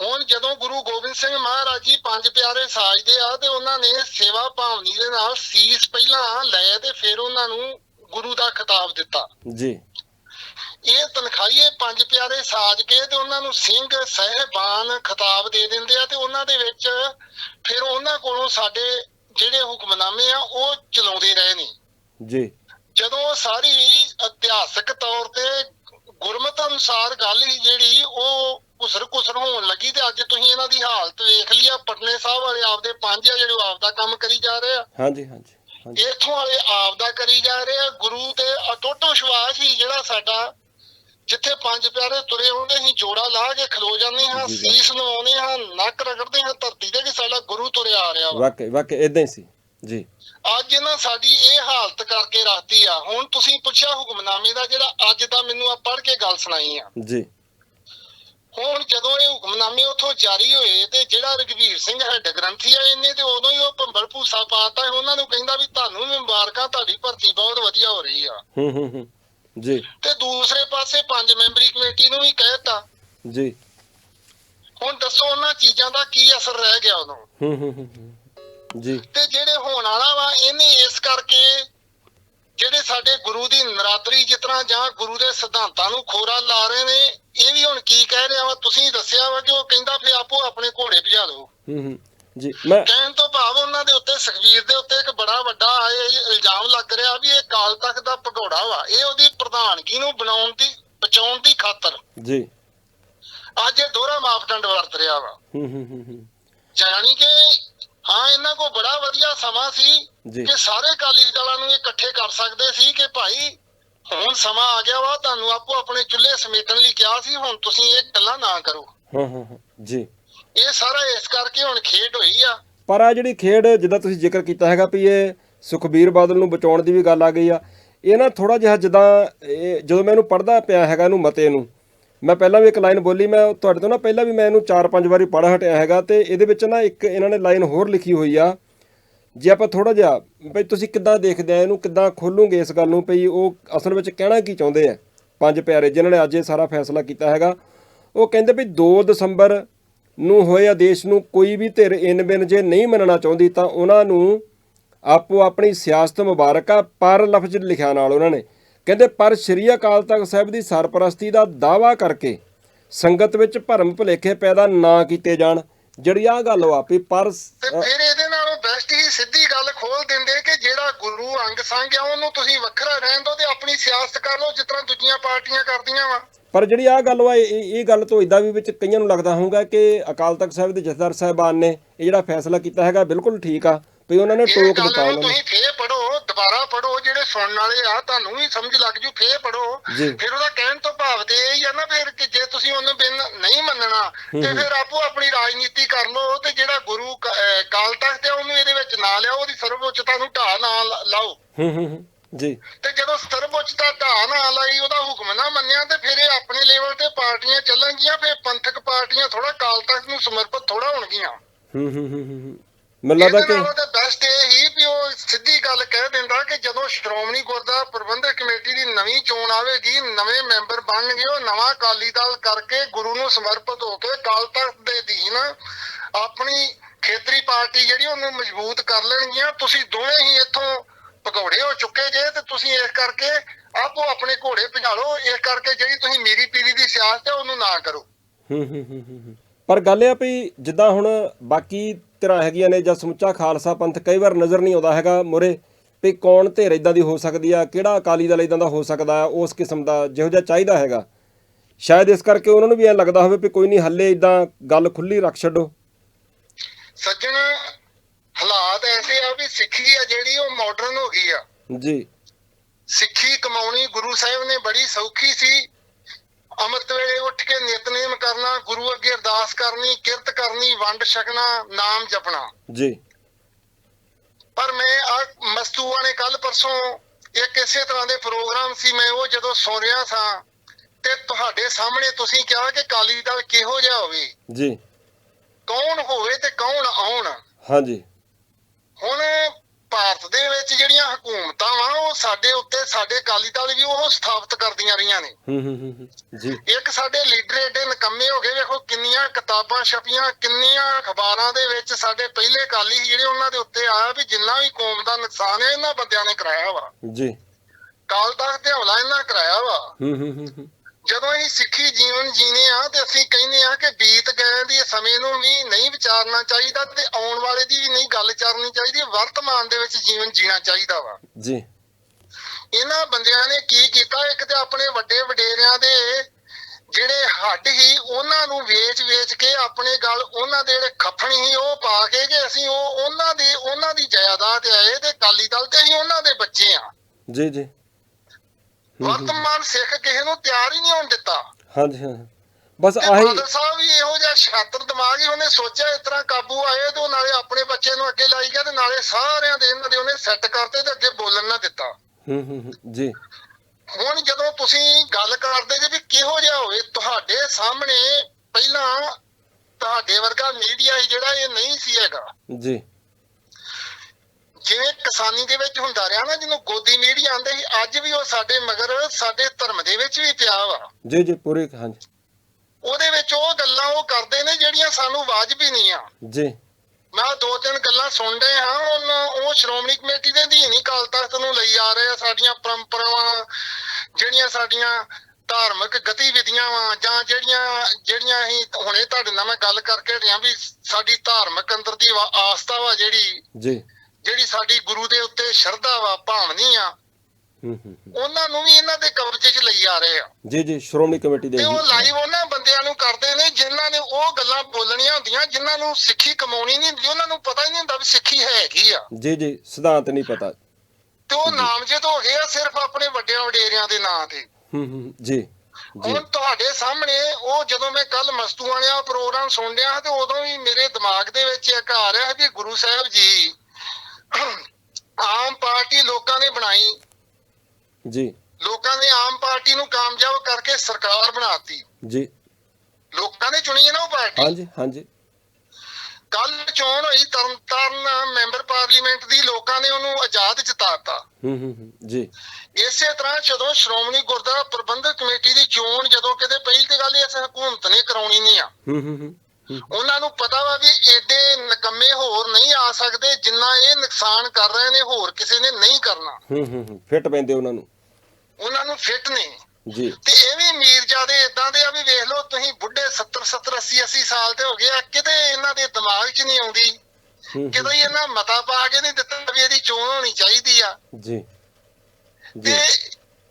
ਹੁਣ ਜਦੋਂ ਗੁਰੂ ਗੋਬਿੰਦ ਸਿੰਘ ਮਹਾਰਾਜ ਜੀ ਪੰਜ ਪਿਆਰੇ ਸਾਜਦੇ ਆ ਤੇ ਉਹਨਾਂ ਨੇ ਸੇਵਾ ਭਾਵਨੀ ਦੇ ਨਾਲ ਸੀਸ ਪਹਿਲਾਂ ਲਏ ਤੇ ਫਿਰ ਉਹਨਾਂ ਨੂੰ ਗੁਰੂ ਦਾ ਖਿਤਾਬ ਦਿੱਤਾ। ਜੀ। ਇਹ ਤਨਖਾਹੀਏ ਪੰਜ ਪਿਆਰੇ ਸਾਜ ਕੇ ਤੇ ਉਹਨਾਂ ਨੂੰ ਸਿੰਘ ਸਹਿਬਾਨ ਖਿਤਾਬ ਦੇ ਦਿੰਦੇ ਆ ਤੇ ਉਹਨਾਂ ਦੇ ਵਿੱਚ ਫਿਰ ਉਹਨਾਂ ਕੋਲੋਂ ਸਾਡੇ ਜਿਹੜੇ ਹੁਕਮਨਾਮੇ ਆ ਉਹ ਚਲਾਉਂਦੇ ਰਹੇ ਨੇ। ਜੀ। ਜਦੋਂ ਸਾਰੀ ਇਤਿਹਾਸਕ ਤੌਰ ਤੇ ਗੁਰਮਤ ਅਨੁਸਾਰ ਗੱਲ ਹੀ ਜਿਹੜੀ ਉਹ ਕੁਸਰ ਕੁਸਰ ਹੋਣ ਲੱਗੀ ਤੇ ਅੱਜ ਤੁਸੀਂ ਇਹਨਾਂ ਦੀ ਹਾਲਤ ਵੇਖ ਲਈ ਆ ਪਟਨੇ ਸਾਹਿਬ ਵਾਲੇ ਆਪਦੇ ਪੰਜ ਆ ਜਿਹੜੇ ਆਪਦਾ ਕੰਮ ਕਰੀ ਜਾ ਰਹੇ ਆ। ਹਾਂਜੀ ਹਾਂਜੀ ਇੱਥੋਂ ਵਾਲੇ ਆਪਦਾ ਕਰੀ ਜਾ ਰਹੇ ਆ। ਗੁਰੂ ਤੇ ਅਟੁੱਟ ਵਿਸ਼ਵਾਸ ਹੀ ਜਿਹੜਾ ਸਾਡਾ ਜਿੱਥੇ ਪੰਜ ਪਿਆਰੇ ਤੁਰੇ ਹੁੰਦੇ ਸੀ ਜੋੜਾ ਲਾ ਕੇ ਖਲੋ ਜਾਂਦੇ ਹਾਂ। ਸੀਸ ਨਵਾਉਂਦੇ ਹਾਂ ਨੱਕ ਰਗੜਦੇ ਹਾਂ ਧਰਤੀ ਤੇ ਕਿ ਸਾਡਾ ਗੁਰੂ ਤੁਰਿਆ ਆ ਰਿਹਾ ਵਾ। ਵਾਕਈ ਵਾਕਈ ਇਦਾਂ ਹੀ ਸੀ। ਜੀ। ਅੱਜ ਇਹਨਾਂ ਸਾਡੀ ਇਹ ਹਾਲਤ ਕਰਕੇ ਰੱਖਤੀ ਆ। ਹੁਣ ਤੁਸੀਂ ਪੁੱਛਿਆ ਹੁਕਮਨਾਮੇ ਦਾ ਜਿਹੜਾ ਅੱਜ ਦਾ ਮੈਨੂੰ ਆ ਪੜ੍ਹ ਕੇ ਗੱਲ ਸੁਣਾਈ ਆ। ਜੀ। ਹੁਣ ਜਦੋਂ ਇਹ ਹੁਕਮਨਾਮੇ ਉਥੋਂ ਜਾਰੀ ਹੋਏ ਤੇ ਜਿਹੜਾ ਰਗਵੀਰ ਸਿੰਘ ਹੈੱਡ ਗ੍ਰੰਥੀ ਆ ਇਹਨੇ ਤੇ ਉਦੋਂ ਹੀ ਉਹ ਭੰਬਲ ਭੂਸਾ ਪਾਤਾ ਉਹਨਾਂ ਨੂੰ ਕਹਿੰਦਾ ਵੀ ਤੁਹਾਨੂੰ ਮੁਬਾਰਕਾਂ ਤੁਹਾਡੀ ਭਰਤੀ ਬਹੁਤ ਵਧੀਆ ਹੋ ਰਹੀ ਆ। ਹੂੰ ਹੂੰ ਹੂੰ। ਜੀ। ਤੇ ਦੂਸਰੇ ਪਾਸੇ ਪੰਜ ਮੈਂਬਰੀ ਕਮੇਟੀ ਨੂੰ ਵੀ ਕਹਿਤਾ ਜੀ। ਹੁਣ ਦੱਸੋ ਉਹਨਾਂ ਚੀਜ਼ਾਂ ਦਾ ਕੀ ਅਸਰ ਰਹਿ ਗਿਆ ਉਦੋਂ ਹੂੰ ਹੂੰ ਹੂੰ, ਜੀ। ਤੇ ਜਿਹੜੇ ਹੋਣ ਵਾਲਾ ਵਾ ਇਹਨੇ ਇਸ ਕਰਕੇ ਜਿਹੜੇ ਸਾਡੇ ਗੁਰੂ ਦੀ ਨਰਾਦਰੀ ਜਿਤਨਾ ਜਾਂ ਗੁਰੂ ਦੇ ਸਿਧਾਂਤਾਂ ਨੂੰ ਖੋਰਾ ਲਾ ਰਹੇ ਨੇ ਇਹ ਵੀ ਹੁਣ ਕੀ ਕਹਿ ਰਿਹਾ ਵਾ ਤੁਸੀਂ ਦੱਸਿਆ ਵਾ ਕਿ ਉਹ ਕਹਿੰਦਾ ਫੇ ਆਪੋ ਆਪਣੇ ਘੋੜੇ ਭਜਾ ਲਓ ਹੂੰ ਹੂੰ। ਜੀ ਮੈਂ ਕਹਿਣ ਤੋਂ ਭਾਵ ਉਹਨਾਂ ਦੇ ਉੱਤੇ ਸੁਖਵੀਰ ਦੇ ਉੱਤੇ ਇੱਕ ਬੜਾ ਵੱਡਾ ਇਲਜ਼ਾਮ ਲੱਗ ਰਿਹਾ ਵੀ ਇਹ ਕਾਲ ਤੱਕ ਦਾ ਭਗੌੜਾ ਵਾ। ਇਹ ਉਹਦੀ ਪ੍ਰਧਾਨਗੀ ਨੂੰ ਬਣਾਉਣ ਦੀ ਬਚਾਉਣ ਦੀ ਖਾਤਰ। ਜੀ। ਅੱਜ ਇਹ ਦੋਹਰਾ ਮਾਪਦੰਡ ਵਰਤ ਰਿਹਾ ਵਾ। ਹੂੰ ਹੂੰ ਹੂੰ ਹੂੰ। ਜਾਣੀ ਕਿ ਹਾਂ ਇਹਨਾਂ ਕੋ ਬੜਾ ਵਧੀਆ ਸਮਾਂ ਸੀ ਕਿ ਸਾਰੇ ਅਕਾਲੀ ਦਲਾਂ ਨੂੰ ਇਕੱਠੇ ਕਰ ਸਕਦੇ ਸੀ ਕਿ ਭਾਈ ਹੁਣ ਸਮਾਂ ਆ ਗਿਆ ਵਾ ਤੁਹਾਨੂੰ ਆਪੋ ਆਪਣੇ ਚੁੱਲ੍ਹੇ ਸਮੇਟਣ ਲਈ ਕਿਹਾ ਸੀ ਹੁਣ ਤੁਸੀਂ ਇਹ ਗੱਲਾਂ ਨਾ ਕਰੋ। ਹਾਂ ਹਾਂ ਹਾਂ ਜੀ। ਇਹ ਸਾਰਾ ਇਸ ਕਰਕੇ ਹੁਣ ਖੇਡ ਹੋਈ ਆ। ਪਰ ਆ ਜਿਹੜੀ ਖੇਡ ਜਿੱਦਾਂ ਤੁਸੀਂ ਜ਼ਿਕਰ ਕੀਤਾ ਹੈਗਾ ਵੀ ਇਹ ਸੁਖਬੀਰ ਬਾਦਲ ਨੂੰ ਬਚਾਉਣ ਦੀ ਵੀ ਗੱਲ ਆ ਗਈ ਆ ਇਹ ਨਾ ਥੋੜਾ ਜਿਹਾ ਜਿੱਦਾਂ ਇਹ ਜਦੋਂ ਮੈਂ ਇਹਨੂੰ ਪੜਦਾ ਪਿਆ ਹੈਗਾ ਇਹਨੂੰ ਮਤੇ ਨੂੰ ਮੈਂ ਪਹਿਲਾਂ ਵੀ ਇੱਕ ਲਾਈਨ ਬੋਲੀ, ਮੈਂ ਤੁਹਾਡੇ ਤੋਂ ਨਾ ਪਹਿਲਾਂ ਵੀ ਮੈਂ ਇਹਨੂੰ 4-5 ਵਾਰੀ ਪੜ੍ਹ ਹਟਿਆ ਹੈਗਾ ਤੇ ਇਹਦੇ ਵਿੱਚ ਨਾ ਇੱਕ ਇਹਨਾਂ ਨੇ ਲਾਈਨ ਹੋਰ ਲਿਖੀ ਹੋਈ ਆ। ਜੇ ਆਪਾਂ ਥੋੜਾ ਜਿਹਾ ਭਈ ਤੁਸੀਂ ਕਿੱਦਾਂ ਦੇਖਦੇ ਆ ਇਹਨੂੰ, ਕਿੱਦਾਂ ਖੋਲੂਗੇ ਇਸ ਗੱਲ ਨੂੰ ਭਈ ਉਹ ਅਸਲ ਵਿੱਚ ਕਹਿਣਾ ਕੀ ਚਾਹੁੰਦੇ ਆ ਪੰਜ ਪਿਆਰੇ ਜਿਨ੍ਹਾਂ ਨੇ ਅੱਜ ਇਹ ਸਾਰਾ ਫੈਸਲਾ ਕੀਤਾ ਹੈਗਾ। ਉਹ ਕਹਿੰਦੇ ਵੀ 2 ਦਸੰਬਰ ਨੂੰ ਹੋਏ ਆਦੇਸ਼ ਨੂੰ ਕੋਈ ਵੀ ਧਿਰ ਇਨ ਬਿਨ ਜੇ ਨਹੀਂ ਮੰਨਣਾ ਚਾਹੁੰਦੀ ਤਾਂ ਉਹਨਾਂ ਨੂੰ ਆਪੋ ਆਪਣੀ ਸਿਆਸਤ ਮੁਬਾਰਕ ਆ, ਪਰ ਲਫ਼ਜ਼ ਲਿਖਿਆ ਨਾਲ ਉਹਨਾਂ ਨੇ। ਕਹਿੰਦੇ ਪਰ ਸ਼੍ਰੀ ਅਕਾਲ ਤਖਤ ਸਾਹਿਬ ਦੀ ਸਰਪ੍ਰਸਤੀ ਦਾ ਦਾਵਾ ਕਰਕੇ ਸੰਗਤ ਵਿੱਚ ਭਰਮ ਭੁਲੇਖੇ ਪੈਦਾ ਨਾ ਕੀਤੇ ਜਾਣ। ਜਿਹੜੀ ਆ ਗੱਲ ਵਾ ਵੀ ਪਰ ਤੇ ਫਿਰ ਇਹਦੇ ਨਾਲੋਂ ਬੈਸਟ ਹੀ ਸਿੱਧੀ ਗੱਲ ਖੋਲ ਦਿੰਦੇ ਕਿ ਜਿਹੜਾ ਗੁਰੂ ਅੰਗ ਸੰਗ ਆ ਉਹਨੂੰ ਤੁਸੀਂ ਵੱਖਰਾ ਰਹਿਣ ਦਿਓ ਤੇ ਆਪਣੀ ਸਿਆਸਤ ਕਰ ਲਓ ਜਿਸ ਤਰ੍ਹਾਂ ਦੂਜੀਆਂ ਪਾਰਟੀਆਂ ਕਰਦੀਆਂ ਵਾ। ਪਰ ਜਿਹੜੀ ਆ ਗੱਲ ਵਾ ਇਹ ਇਹ ਗੱਲ ਤੋਂ ਇਦਾਂ ਵੀ ਵਿੱਚ ਕਈਆਂ ਨੂੰ ਲੱਗਦਾ ਹੋਊਗਾ ਕਿ ਅਕਾਲ ਤਖਤ ਸਾਹਿਬ ਦੇ ਜਥੇਦਾਰ ਸਾਹਿਬਾਨ ਨੇ ਇਹ ਜਿਹੜਾ ਫੈਸਲਾ ਕੀਤਾ ਹੈਗਾ ਬਿਲਕੁਲ ਠੀਕ ਆ ਵੀ ਉਹਨਾਂ ਨੇ ਟੋਕ ਦਿੱਤਾ ਉਹਨਾਂ ਨੂੰ ਤੁਸੀਂ ਫੇਰ ਦੁਬਾਰਾ ਪੜੋ ਜਿਹੜੇ ਸੁਣਨ ਵਾਲੇ ਆ ਤੁਹਾਨੂੰ ਵੀ ਸਮਝ ਲੱਗ ਜੂ ਫੇਰ ਪੜੋ। ਫਿਰ ਉਹਦਾ ਕਹਿਣ ਤੋਂ ਭਾਵ ਤੇ ਇਹ ਹੀ ਆ ਨਾ ਫਿਰ ਕਿ ਜੇ ਤੁਸੀਂ ਉਹਨੂੰ ਬਿਨ ਨਹੀਂ ਮੰਨਣਾ ਤੇ ਫਿਰ ਆਪੋ ਆਪਣੀ ਰਾਜਨੀਤੀ ਕਰ ਲਓ ਤੇ ਜਿਹੜਾ ਗੁਰੂ ਕਾਲ ਤਖਤ ਹੈ ਉਹਨੂੰ ਇਹਦੇ ਵਿੱਚ ਨਾ ਲਿਆਓ ਉਹਦੀ ਸਰਵਉੱਚਤਾ ਨੂੰ ਢਾਹ ਨਾ ਲਾਓ। ਹੂੰ ਹੂੰ ਜੀ। ਤੇ ਜਦੋਂ ਸਰਵਉੱਚਤਾ ਢਾਹ ਨਾ ਲਾਈ ਉਹਦਾ ਹੁਕਮ ਨਾ ਮੰਨਿਆ ਤੇ ਫਿਰ ਇਹ ਆਪਣੇ ਲੈਵਲ ਤੇ ਪਾਰਟੀਆਂ ਚੱਲਣਗੀਆਂ ਫਿਰ ਪੰਥਕ ਪਾਰਟੀਆਂ ਥੋੜਾ ਕਾਲ ਤਖਤ ਨੂੰ ਸਮਰਪਿਤ ਥੋੜਾ ਹੋਣਗੀਆਂ। ਹੂੰ ਹੂੰ ਹੂੰ। ਮੈਨੂੰ ਲੱਗਦਾ ਕਿ ਬੈਸਟ ਇਹ ਹੀ ਵੀ ਉਹ ਸਿੱਧੀ ਗੱਲ ਕਹਿ ਦਿੰਦਾ ਕਿ ਜਦੋਂ ਸ਼੍ਰੋਮਣੀ ਗੁਰਦੁਆਰਾ ਪ੍ਰਬੰਧਕ ਕਮੇਟੀ ਦੀ ਨਵੀਂ ਚੋਣ ਆਵੇਗੀ ਨਵੇਂ ਮੈਂਬਰ ਬਣਨਗੇ ਉਹ ਨਵਾਂ ਅਕਾਲੀ ਦਲ ਕਰਕੇ ਗੁਰੂ ਨੂੰ ਸਮਰਪਿਤ ਹੋ ਕੇ ਕਾਲ ਤਖਤ ਦੇ ਅਧੀਨ ਆਪਣੀ ਖੇਤਰੀ ਪਾਰਟੀ ਜਿਹੜੀ ਉਹਨੂੰ ਮਜ਼ਬੂਤ ਕਰ ਲੈਣਗੀਆਂ। ਤੁਸੀਂ ਦੋਵੇਂ ਹੀ ਇੱਥੋਂ ਭਗੌੜੇ ਹੋ ਚੁੱਕੇ ਜੇ ਤੇ ਤੁਸੀਂ ਇਸ ਕਰਕੇ ਆਪੋ ਆਪਣੇ ਘੋੜੇ ਭਜਾਲੋ। ਇਸ ਕਰਕੇ ਜਿਹੜੀ ਤੁਸੀਂ ਮੀਰੀ ਪੀਰੀ ਦੀ ਸਿਆਸਤ ਹੈ ਉਹਨੂੰ ਨਾ ਕਰੋ। ਹੂੰ ਹੂੰ ਹੂੰ ਹੂੰ। ਪਰ ਗੱਲ ਇਹ ਆ ਵੀ ਜਿੱਦਾਂ ਹੁਣ ਬਾਕੀ ਧਿਰਾਂ ਹੈਗੀਆਂ ਨੇ ਜਾਂ ਸਮੁੱਚਾ ਖਾਲਸਾ ਪੰਥ ਕਈ ਵਾਰ ਨਜ਼ਰ ਨਹੀਂ ਆਉਂਦਾ ਹੈਗਾ ਮੁਰੇ ਵੀ ਕੌਣ ਧਿਰ ਇਦਾਂ ਦੀ ਹੋ ਸਕਦੀ ਆ ਕਿਹੜਾ ਅਕਾਲੀ ਦਲ ਇਦਾਂ ਦਾ ਹੋ ਸਕਦਾ ਉਸ ਕਿਸਮ ਦਾ ਜਿਹੋ ਜਿਹਾ ਚਾਹੀਦਾ ਹੈਗਾ। ਸ਼ਾਇਦ ਇਸ ਕਰਕੇ ਉਹਨਾਂ ਨੂੰ ਵੀ ਐ ਲੱਗਦਾ ਹੋਵੇ ਵੀ ਕੋਈ ਨਹੀਂ ਹੱਲੇ ਇਦਾਂ ਗੱਲ ਖੁੱਲੀ ਰੱਖ ਛੱਡੋ। ਸੱਜਣ ਹਾਲਾਤ ਐਸੇ ਆ ਵੀ ਸਿੱਖੀ ਆ ਜਿਹੜੀ ਉਹ ਮਾਡਰਨ ਹੋ ਗਈ ਆ। ਜੀ। ਸਿੱਖੀ ਕਮਾਉਣੀ ਗੁਰੂ ਸਾਹਿਬ ਨੇ ਬੜੀ ਸੌਖੀ ਸੀ। ਅੰਮ੍ਰਿਤ ਵੇਲੇ ਉੱਠ ਕੇ ਨਿਤਨੇਮ ਕਰਨਾ ਗੁਰੂ ਅੱਗੇ ਅਰਦਾਸ ਕਰਨੀ ਕਿਰਤ ਕਰਨੀ ਵੰਡ ਛਕਣਾ ਨਾਮ ਜਪਣਾ। ਜੀ। ਪਰ ਮੈਂ ਆ ਮਸਤੂਆ ਨੇ ਕੱਲ ਪਰਸੋਂ ਇੱਕ ਇਸੇ ਤਰ੍ਹਾਂ ਦੇ ਪ੍ਰੋਗਰਾਮ ਸੀ ਮੈਂ ਉਹ ਜਦੋਂ ਸੁਣ ਰਿਹਾ ਸਾਂ ਤੇ ਤੁਹਾਡੇ ਸਾਹਮਣੇ ਤੁਸੀਂ ਕਿਹਾ ਕਿ ਕਾਲੀ ਦਲ ਕਿਹੋ ਜਿਹਾ ਹੋਵੇ। ਜੀ। ਕੌਣ ਹੋਵੇ ਤੇ ਕੌਣ ਆਉਣ। ਹਾਂਜੀ। ਹੁਣ ਭਾਰਤ ਦੇ ਵਿੱਚ ਜਿਹੜੀਆਂ ਹਕੂਮਤਾਂ ਵਾ ਉਹ ਸਾਡੇ ਉੱਤੇ ਸਾਡੇ ਕਾਲੀ ਦਲ ਵੀ ਉਹ ਸਥਾਪਿਤ ਕਰਦੀਆਂ ਰਹੀਆਂ ਨੇ। ਹੂੰ ਹੂੰ। ਜੀ। ਇੱਕ ਸਾਡੇ ਲੀਡਰ ਏਡੇ ਨਕੰਮੇ ਹੋ ਗਏ ਵੇਖੋ ਕਿੰਨੀਆਂ ਕਿਤਾਬਾਂ ਛਪੀਆਂ ਕਿੰਨੀਆਂ ਅਖਬਾਰਾਂ ਦੇ ਵਿੱਚ ਸਾਡੇ ਪਹਿਲੇ ਕਾਲੀ ਸੀ ਜਿਹੜੇ ਉਹਨਾਂ ਦੇ ਉੱਤੇ ਆਇਆ ਵੀ ਜਿੰਨਾ ਵੀ ਕੌਮ ਦਾ ਨੁਕਸਾਨ ਹੈ ਇਹਨਾਂ ਬੰਦਿਆਂ ਨੇ ਕਰਾਇਆ ਵਾ। ਜੀ। ਕਾਲ ਤਖਤ ਤੇ ਹਮਲਾ ਇਹਨਾਂ ਕਰਾਇਆ ਵਾ। ਹੂੰ ਹੂੰ ਹੂੰ। ਜਦੋਂ ਅਸੀਂ ਸਿੱਖੀ ਜੀਵਨ ਜੀਨੇ ਆ ਤੇ ਅਸੀਂ ਕਹਿੰਦੇ ਆ ਕਿ ਬੀਤ ਗਏ ਦੀ ਸਮੇਂ ਨੂੰ ਵੀ ਨਹੀਂ ਵਿਚਾਰਨਾ ਚਾਹੀਦਾ ਤੇ ਆਉਣ ਵਾਲੇ ਦੀ ਵੀ ਨਹੀਂ ਗੱਲ ਕਰਨੀ ਚਾਹੀਦੀ ਵਰਤਮਾਨ ਦੇ ਵਿੱਚ ਜੀਵਨ ਜੀਣਾ ਚਾਹੀਦਾ ਵਾ। ਜੀ। ਇਹਨਾਂ ਬੰਦਿਆਂ ਨੇ ਕੀ ਕੀਤਾ? ਇੱਕ ਤੇ ਆਪਣੇ ਵੱਡੇ ਵਡੇਰਿਆਂ ਦੇ ਜਿਹੜੇ ਹੱਡ ਹੀ ਉਹਨਾਂ ਨੂੰ ਵੇਚ-ਵੇਚ ਕੇ ਆਪਣੇ ਗੱਲ ਉਹਨਾਂ ਦੇ ਜਿਹੜੇ ਖੱਫਣ ਹੀ ਉਹ ਪਾ ਕੇ ਕਿ ਅਸੀਂ ਉਹ ਉਹਨਾਂ ਦੀ ਉਹਨਾਂ ਦੀ ਜਾਇਦਾਦ ਆਏ ਤੇ ਕਾਲੀ ਦਲ ਤੇ ਅਸੀਂ ਉਹਨਾਂ ਦੇ ਬੱਚੇ ਆ। ਜੀ ਜੀ। ਵਰਤਮਾਨ ਸਿੱਖ ਕਿਸੇ ਨੂੰ ਤਿਆਰ ਹੀ ਨਹੀਂ ਹੋਣ ਦਿੱਤਾ। ਹਾਂਜੀ ਹਾਂ ਬਸ ਆਹੀ ਫਾਦਰ ਸਾਹਿਬ ਵੀ ਇਹੋ ਜਿਹਾ ਛਾਤਰ ਦਿਮਾਗ ਹੀ ਉਹਨੇ ਸੋਚਿਆ ਇਸ ਤਰ੍ਹਾਂ ਕਾਬੂ ਆਏ ਤੇ ਉਹ ਨਾਲੇ ਆਪਣੇ ਬੱਚੇ ਨੂੰ ਅੱਗੇ ਲਾਈ ਗਿਆ ਤੇ ਨਾਲੇ ਸਾਰਿਆਂ ਦੇ ਇਹਨਾਂ ਦੇ ਉਹਨੇ ਸੈੱਟ ਕਰਤੇ ਤੇ ਅੱਗੇ ਬੋਲਣ ਨਾ ਦਿੱਤਾ। ਹੂੰ ਹੂੰ। ਜੀ। ਹੁਣ ਜਦੋਂ ਤੁਸੀਂ ਗੱਲ ਕਰਦੇ ਜੇ ਵੀ ਕਿਹੋ ਜਿਹਾ ਹੋਵੇ ਤੁਹਾਡੇ ਸਾਹਮਣੇ ਪਹਿਲਾਂ ਤੁਹਾਡੇ ਵਰਗਾ ਮੀਡੀਆ ਜਿਹੜਾ ਇਹ ਨਹੀਂ ਸੀ ਹੈਗਾ। ਜੀ। ਜਿਵੇਂ ਕਿਸਾਨੀ ਦੇ ਵਿੱਚ ਹੁੰਦਾ ਰਿਹਾ ਨਾ ਜਿਹਨੂੰ ਗੋਦੀ ਮੀਡੀਆ ਆਂਦੇ ਸੀ ਅੱਜ ਵੀ ਉਹ ਸਾਡੇ ਮਗਰ ਸਾਡੇ ਧਰਮ ਦੇ ਵਿੱਚ ਵੀ ਪਿਆ ਵਾ। ਜੀ ਜੀ ਪੂਰੀ ਹਾਂਜੀ। ਉਹਦੇ ਵਿੱਚ ਉਹ ਗੱਲਾਂ ਉਹ ਕਰਦੇ ਨੇ ਜਿਹੜੀਆਂ ਸਾਨੂੰ ਵਾਜਬੀ ਨਹੀਂ ਆ। ਜੀ। ਮੈਂ ਦੋ ਤਿੰਨ ਗੱਲਾਂ ਸੁਣ ਰਹੇ ਹਾਂ ਉਹ ਉਹ ਸ਼੍ਰੋਮਣੀ ਕਮੇਟੀ ਦੇ ਅਧੀਨ ਹੀ ਕਾਲ ਤਖਤ ਨੂੰ ਲਈ ਆ ਰਹੇ ਆ ਸਾਡੀਆਂ ਪਰੰਪਰਾਵਾਂ ਜਿਹੜੀਆਂ ਸਾਡੀਆਂ ਧਾਰਮਿਕ ਗਤੀਵਿਧੀਆਂ ਵਾ ਜਾਂ ਜਿਹੜੀਆਂ ਜਿਹੜੀਆਂ ਅਸੀਂ ਹੁਣੇ ਤੁਹਾਡੇ ਨਾਲ ਮੈਂ ਗੱਲ ਕਰਕੇ ਹਟਿਆ ਵੀ ਸਾਡੀ ਧਾਰਮਿਕ ਅੰਦਰ ਦੀ ਆਸਥਾ ਵਾ ਜਿਹੜੀ ਜੀ। ਜਿਹੜੀ ਸਾਡੀ ਗੁਰੂ ਦੇ ਉੱਤੇ ਸ਼ਰਧਾ ਵਾ ਭਾਵਨੀ ਆ ਹੂੰ ਹੂੰ ਹੂੰ। ਉਹਨਾਂ ਨੂੰ ਵੀ ਇਹਨਾਂ ਦੇ ਕਬਜ਼ੇ 'ਚ ਲਈ ਆ ਰਹੇ ਆ। ਜੀ ਜੀ ਸ਼੍ਰੋਮਣੀ ਕਮੇਟੀ ਦੇ ਤੇ ਉਹ। ਲਾਈਵ ਉਹਨਾਂ ਬੰਦਿਆਂ ਨੂੰ ਕਰਦੇ ਨੇ ਜਿਨ੍ਹਾਂ ਨੇ ਉਹ ਗੱਲਾਂ ਬੋਲਣੀਆਂ ਹੁੰਦੀਆਂ ਜਿਨ੍ਹਾਂ ਨੂੰ ਸਿੱਖੀ ਕਮਾਉਣੀ ਨਹੀਂ ਹੁੰਦੀ ਉਹਨਾਂ ਨੂੰ ਪਤਾ ਹੀ ਨਹੀਂ ਹੁੰਦਾ ਵੀ ਸਿੱਖੀ ਹੈ ਕੀ ਆ। ਜੀ ਜੀ ਸਿਧਾਂਤ ਨਹੀਂ ਪਤਾ। ਤੇ ਉਹ ਨਾਮਜ਼ਦ ਹੋ ਗਏ ਆ ਸਿਰਫ ਆਪਣੇ ਵੱਡਿਆਂ ਵਡੇਰਿਆਂ ਦੇ ਨਾਂ ਤੇ। ਹੂੰ ਹੂੰ ਜੀ ਜੀ। ਹੁਣ ਤੁਹਾਡੇ ਸਾਹਮਣੇ ਉਹ ਜਦੋਂ ਮੈਂ ਕੱਲ ਮਸਤੂ ਵਾਲਿਆ ਪ੍ਰੋਗਰਾਮ ਸੁਣ ਰਿਹਾ ਤੇ ਉਦੋਂ ਵੀ ਮੇਰੇ ਦਿਮਾਗ ਦੇ ਵਿੱਚ ਇੱਕ ਆ ਰਿਹਾ ਵੀ ਗੁਰੂ ਸਾਹਿਬ ਜੀ ਆਮ ਪਾਰਟੀ ਲੋਕਾਂ ਨੇ ਬਣਾਈ। ਜੀ। ਲੋਕਾਂ ਨੇ ਆਮ ਪਾਰਟੀ ਨੂੰ ਕਾਮਯਾਬ ਕਰਕੇ ਸਰਕਾਰ ਬਣਾਤੀ। ਜੀ। ਲੋਕਾਂ ਨੇ ਚੁਣੀ ਹੈ ਨਾ ਉਹ ਪਾਰਟੀ। ਹਾਂਜੀ ਹਾਂਜੀ। ਕੱਲ ਚੋਣ ਹੋਈ ਤਰਨਤਾਰਨ ਮੈਂਬਰ ਪਾਰਲੀਮੈਂਟ ਦੀ ਲੋਕਾਂ ਨੇ ਉਹਨੂੰ ਆਜ਼ਾਦ ਜਿਤਾਤਾ। ਹੂੰ ਹੂੰ ਜੀ। ਇਸੇ ਤਰ੍ਹਾਂ ਜਦੋਂ ਸ਼੍ਰੋਮਣੀ ਗੁਰਦੁਆਰਾ ਪ੍ਰਬੰਧਕ ਕਮੇਟੀ ਦੀ ਚੋਣ ਜਦੋਂ ਕਿਤੇ ਪਹਿਲੀ ਤੇ ਗੱਲ ਇਸ ਹਕੂਮਤ ਨੇ ਕਰਾਉਣੀ ਨਹੀਂ ਆ ਹੂੰ ਹੂੰ। ਉਹਨਾਂ ਨੂੰ ਪਤਾ ਵਾ ਵੀ ਏਡੇ ਨਕੰਮੇ ਹੋਰ ਨਹੀਂ ਆ ਸਕਦੇ ਜਿੰਨਾ ਇਹ ਨੁਕਸਾਨ ਕਰ ਰਹੇ ਨੇ ਹੋਰ ਕਿਸੇ ਨੇ ਨਹੀਂ ਕਰਨਾ। ਹੂੰ ਹੂੰ ਹੂੰ। ਫਿੱਟ ਪੈਂਦੇ ਉਹਨਾਂ ਨੂੰ। ਉਹਨਾਂ ਨੂੰ ਫਿੱਟ ਨੇ। ਜੀ। ਤੇ ਇਹ ਵੀ ਮੀਰਜ਼ਾਦੇ ਇਦਾਂ ਦੇ ਆ ਵੀ ਵੇਖ ਲਓ ਤੁਸੀਂ ਬੁੱਢੇ 70 70 80 80 ਸਾਲ ਦੇ ਹੋ ਗਏ ਆ ਕਿਤੇ ਇਹਨਾਂ ਦੇ ਦਿਮਾਗ 'ਚ ਨਹੀਂ ਆਉਂਦੀ। ਕਿਤੇ ਹੀ। ਇਹਨਾਂ ਮਤਾ ਪਾ ਕੇ ਨਹੀਂ ਦਿੱਤਾ ਵੀ ਇਹਦੀ ਚੋਣ ਹੋਣੀ ਚਾਹੀਦੀ ਆ। ਜੀ। ਜੀ।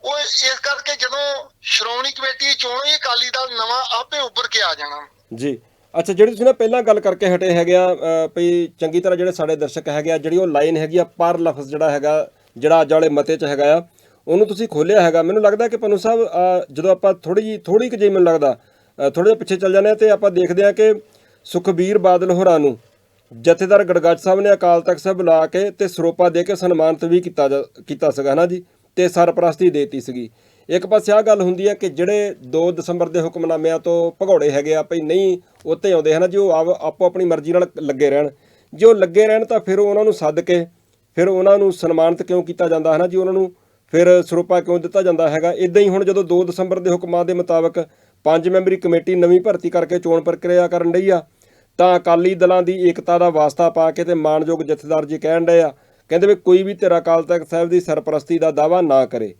ਉਹ ਇਸ ਕਰਕੇ ਜਦੋਂ ਸ਼੍ਰੋਮਣੀ ਕਮੇਟੀ ਚੋਣ ਹੋਈ ਅਕਾਲੀ ਦਲ ਨਵਾਂ ਆਪੇ ਉੱਭਰ ਕੇ ਆ ਜਾਣਾ। ਜੀ। ਅੱਛਾ ਜਿਹੜੀ ਤੁਸੀਂ ਨਾ ਪਹਿਲਾਂ ਗੱਲ ਕਰਕੇ ਹਟੇ ਹੈਗੇ ਆ ਅ, ਵੀ ਚੰਗੀ ਤਰ੍ਹਾਂ ਜਿਹੜੇ ਸਾਡੇ ਦਰਸ਼ਕ ਹੈਗੇ ਆ ਜਿਹੜੀ ਉਹ ਲਾਈਨ ਹੈਗੀ ਆ ਪਰ ਲਫ਼ਜ਼ ਜਿਹੜਾ ਹੈਗਾ ਜਿਹੜਾ ਅੱਜ ਵਾਲੇ ਮਤੇ 'ਚ ਹੈਗਾ ਆ ਉਹਨੂੰ ਤੁਸੀਂ ਖੋਲਿਆ ਹੈਗਾ। ਮੈਨੂੰ ਲੱਗਦਾ ਕਿ ਪਨੂ ਸਾਹਿਬ ਜਦੋਂ ਆਪਾਂ ਥੋੜੀ ਜੀ ਥੋੜੀ ਕੁ ਜਿਹੀ ਮੈਨੂੰ ਲੱਗਦਾ ਥੋੜਾ ਜਿਹਾ ਪਿੱਛੇ ਚੱਲ ਜਾਂਦੇ ਆ ਤੇ ਆਪਾਂ ਦੇਖਦੇ ਆ ਕਿ ਸੁਖਬੀਰ ਬਾਦਲ ਹੋਰਾਂ ਨੂੰ ਜਥੇਦਾਰ ਗੜਗੱਜ ਸਾਹਿਬ ਨੇ ਅਕਾਲ ਤਖਤ ਸਾਹਿਬ ਬੁਲਾ ਕੇ ਤੇ ਸਰੋਪਾ ਦੇ ਕੇ ਸਨਮਾਨਿਤ ਵੀ ਕੀਤਾ ਜਾ- ਕੀਤਾ ਸੀਗਾ ਨਾ ਜੀ? ਤੇ ਸਰਪ੍ਰਸਤੀ ਦੇਤੀ ਸੀਗੀ। ਇੱਕ ਪਾਸੇ ਆ ਗੱਲ ਹੁੰਦੀ ਹੈ ਕਿ ਜਿਹੜੇ 2 ਦਸੰਬਰ ਦੇ ਹੁਕਮਨਾਮਿਆਂ ਤੋਂ ਭਗੌੜੇ ਹੈਗੇ ਆ, ਭਈ ਨਹੀਂ ਉੱਤੇ ਆਉਂਦੇ ਹਨ, ਜੋ ਆਪ ਆਪੋ ਆਪਣੀ ਮਰਜ਼ੀ ਨਾਲ ਲੱਗੇ ਰਹਿਣ। ਜੇ ਉਹ ਲੱਗੇ ਰਹਿਣ ਤਾਂ ਫਿਰ ਉਹਨਾਂ ਨੂੰ ਸੱਦ ਕੇ, ਫਿਰ ਉਹਨਾਂ ਨੂੰ ਸਨਮਾਨਿਤ ਕਿਉਂ ਕੀਤਾ ਜਾਂਦਾ ਹੈ ਨਾ? ਜੀ ਉਹਨਾਂ ਨੂੰ ਫਿਰ ਸਰੂਪਾ ਕਿਉਂ ਦਿੱਤਾ ਜਾਂਦਾ ਹੈਗਾ? ਇਦਾਂ ਹੀ ਹੁਣ ਜਦੋਂ 2 ਦਸੰਬਰ ਦੇ ਹੁਕਮਾਂ ਦੇ ਮੁਤਾਬਕ ਪੰਜ ਮੈਂਬਰੀ ਕਮੇਟੀ ਨਵੀਂ ਭਰਤੀ ਕਰਕੇ ਚੋਣ ਪ੍ਰਕਿਰਿਆ ਕਰਨ ਲਈ ਆ, ਤਾਂ ਅਕਾਲੀ ਦਲਾਂ ਦੀ ਏਕਤਾ ਦਾ ਵਾਸਤਾ ਪਾ ਕੇ ਤੇ ਮਾਨਯੋਗ ਜਥੇਦਾਰ ਜੀ ਕਹਿਣ ਡਏ ਆ, ਕਹਿੰਦੇ ਵੀ ਕੋਈ ਵੀ ਤੇਰਾ ਅਕਾਲ ਤਖਤ ਸਾਹਿਬ ਦੀ ਸਰਪ੍ਰਸਤੀ ਦਾ ਦਾਵਾ ਨਾ ਕਰੇ।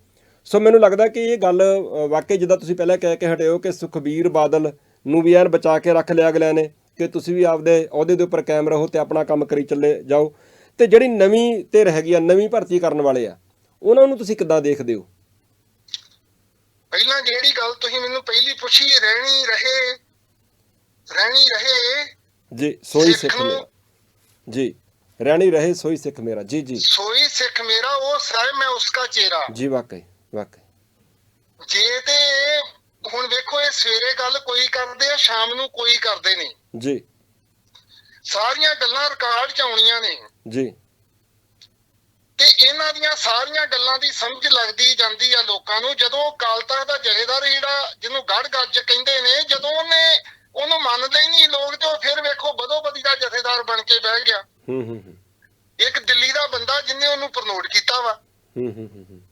ਸੋ ਮੈਨੂੰ ਲੱਗਦਾ ਕਿ ਇਹ ਗੱਲ ਵਾਕਈ ਜਿੱਦਾਂ ਤੁਸੀਂ ਪਹਿਲਾਂ ਕਹਿ ਕੇ ਹਟੇ ਹੋ ਕਿ ਸੁਖਬੀਰ ਬਾਦਲ ਨੂੰ ਵੀ ਐਨ ਬਚਾ ਕੇ ਰੱਖ ਲਿਆ ਅਗਲਿਆਂ ਨੇ ਕਿ ਤੁਸੀਂ ਵੀ ਆਪਦੇ ਅਹੁਦੇ ਦੇ ਉੱਪਰ ਕਾਇਮ ਰਹੋ ਤੇ ਆਪਣਾ ਕੰਮ ਕਰੀ ਚੱਲੇ ਜਾਓ। ਤੇ ਜਿਹੜੀ ਨਵੀਂ ਧਿਰ ਹੈਗੀ ਆ ਨਵੀਂ ਭਰਤੀ ਕਰਨ ਵਾਲੇ ਆ ਉਹਨਾਂ ਨੂੰ ਤੁਸੀਂ ਕਿੱਦਾਂ ਦੇਖਦੇ ਹੋ? ਪਹਿਲਾਂ ਜਿਹੜੀ ਗੱਲ ਤੁਸੀਂ ਮੈਨੂੰ ਪਹਿਲੀ ਪੁੱਛੀ ਰਹਿਣੀ ਰਹੇ ਰਹਿਣੀ ਰਹੇ ਜੀ ਸੋਈ ਸਿੱਖ ਮੇਰਾ। ਜੀ ਰਹਿਣੀ ਰਹੇ ਸੋਈ ਸਿੱਖ ਮੇਰਾ। ਜੀ ਜੀ। ਸੋਈ ਸਿੱਖ ਮੇਰਾ ਉਹ ਸਾਹਿਬ ਮੈਂ ਉਸਕਾ ਚਿਹਰਾ। ਜੀ ਵਾਕਈ। ਵਾਕਈ। ਜੇ ਤੇ ਹੁਣ ਵੇਖੋ ਇਹ ਸਵੇਰੇ ਗੱਲ ਕੋਈ ਕਰਦੇ ਆ ਸ਼ਾਮ ਨੂੰ ਕੋਈ ਕਰਦੇ ਨਹੀਂ। ਜੀ। ਸਾਰੀਆਂ ਗੱਲਾਂ ਰਿਕਾਰਡ ਚ ਆਉਣੀਆਂ ਨੇ। ਜੀ। ਤੇ ਇਹਨਾਂ ਦੀਆਂ ਸਾਰੀਆਂ ਗੱਲਾਂ ਦੀ ਸਮਝ ਲੱਗਦੀ ਜਾਂਦੀ ਆ ਲੋਕਾਂ ਨੂੰ ਜਦੋਂ ਅਕਾਲ ਤਖਤ ਦਾ ਜਥੇਦਾਰ ਜਿਹੜਾ ਜਿਹਨੂੰ ਗੜ ਗੱਜ ਕਹਿੰਦੇ ਨੇ ਜਦੋਂ ਉਹਨੇ ਉਹਨੂੰ ਮੰਨਦੇ ਹੀ ਨਹੀਂ ਲੋਕ ਤੇ ਉਹ ਫਿਰ ਵੇਖੋ ਬਦੋ ਬਦੀ ਦਾ ਜਥੇਦਾਰ ਬਣ ਕੇ ਬਹਿ ਗਿਆ। ਹੂੰ ਹੂੰ ਇੱਕ ਦਿੱਲੀ ਦਾ ਬੰਦਾ ਜਿਹਨੇ ਉਹਨੂੰ ਪ੍ਰਨੋਟ ਕੀਤਾ ਵਾ। ਹੂੰ ਹੂੰ ਹੂੰ।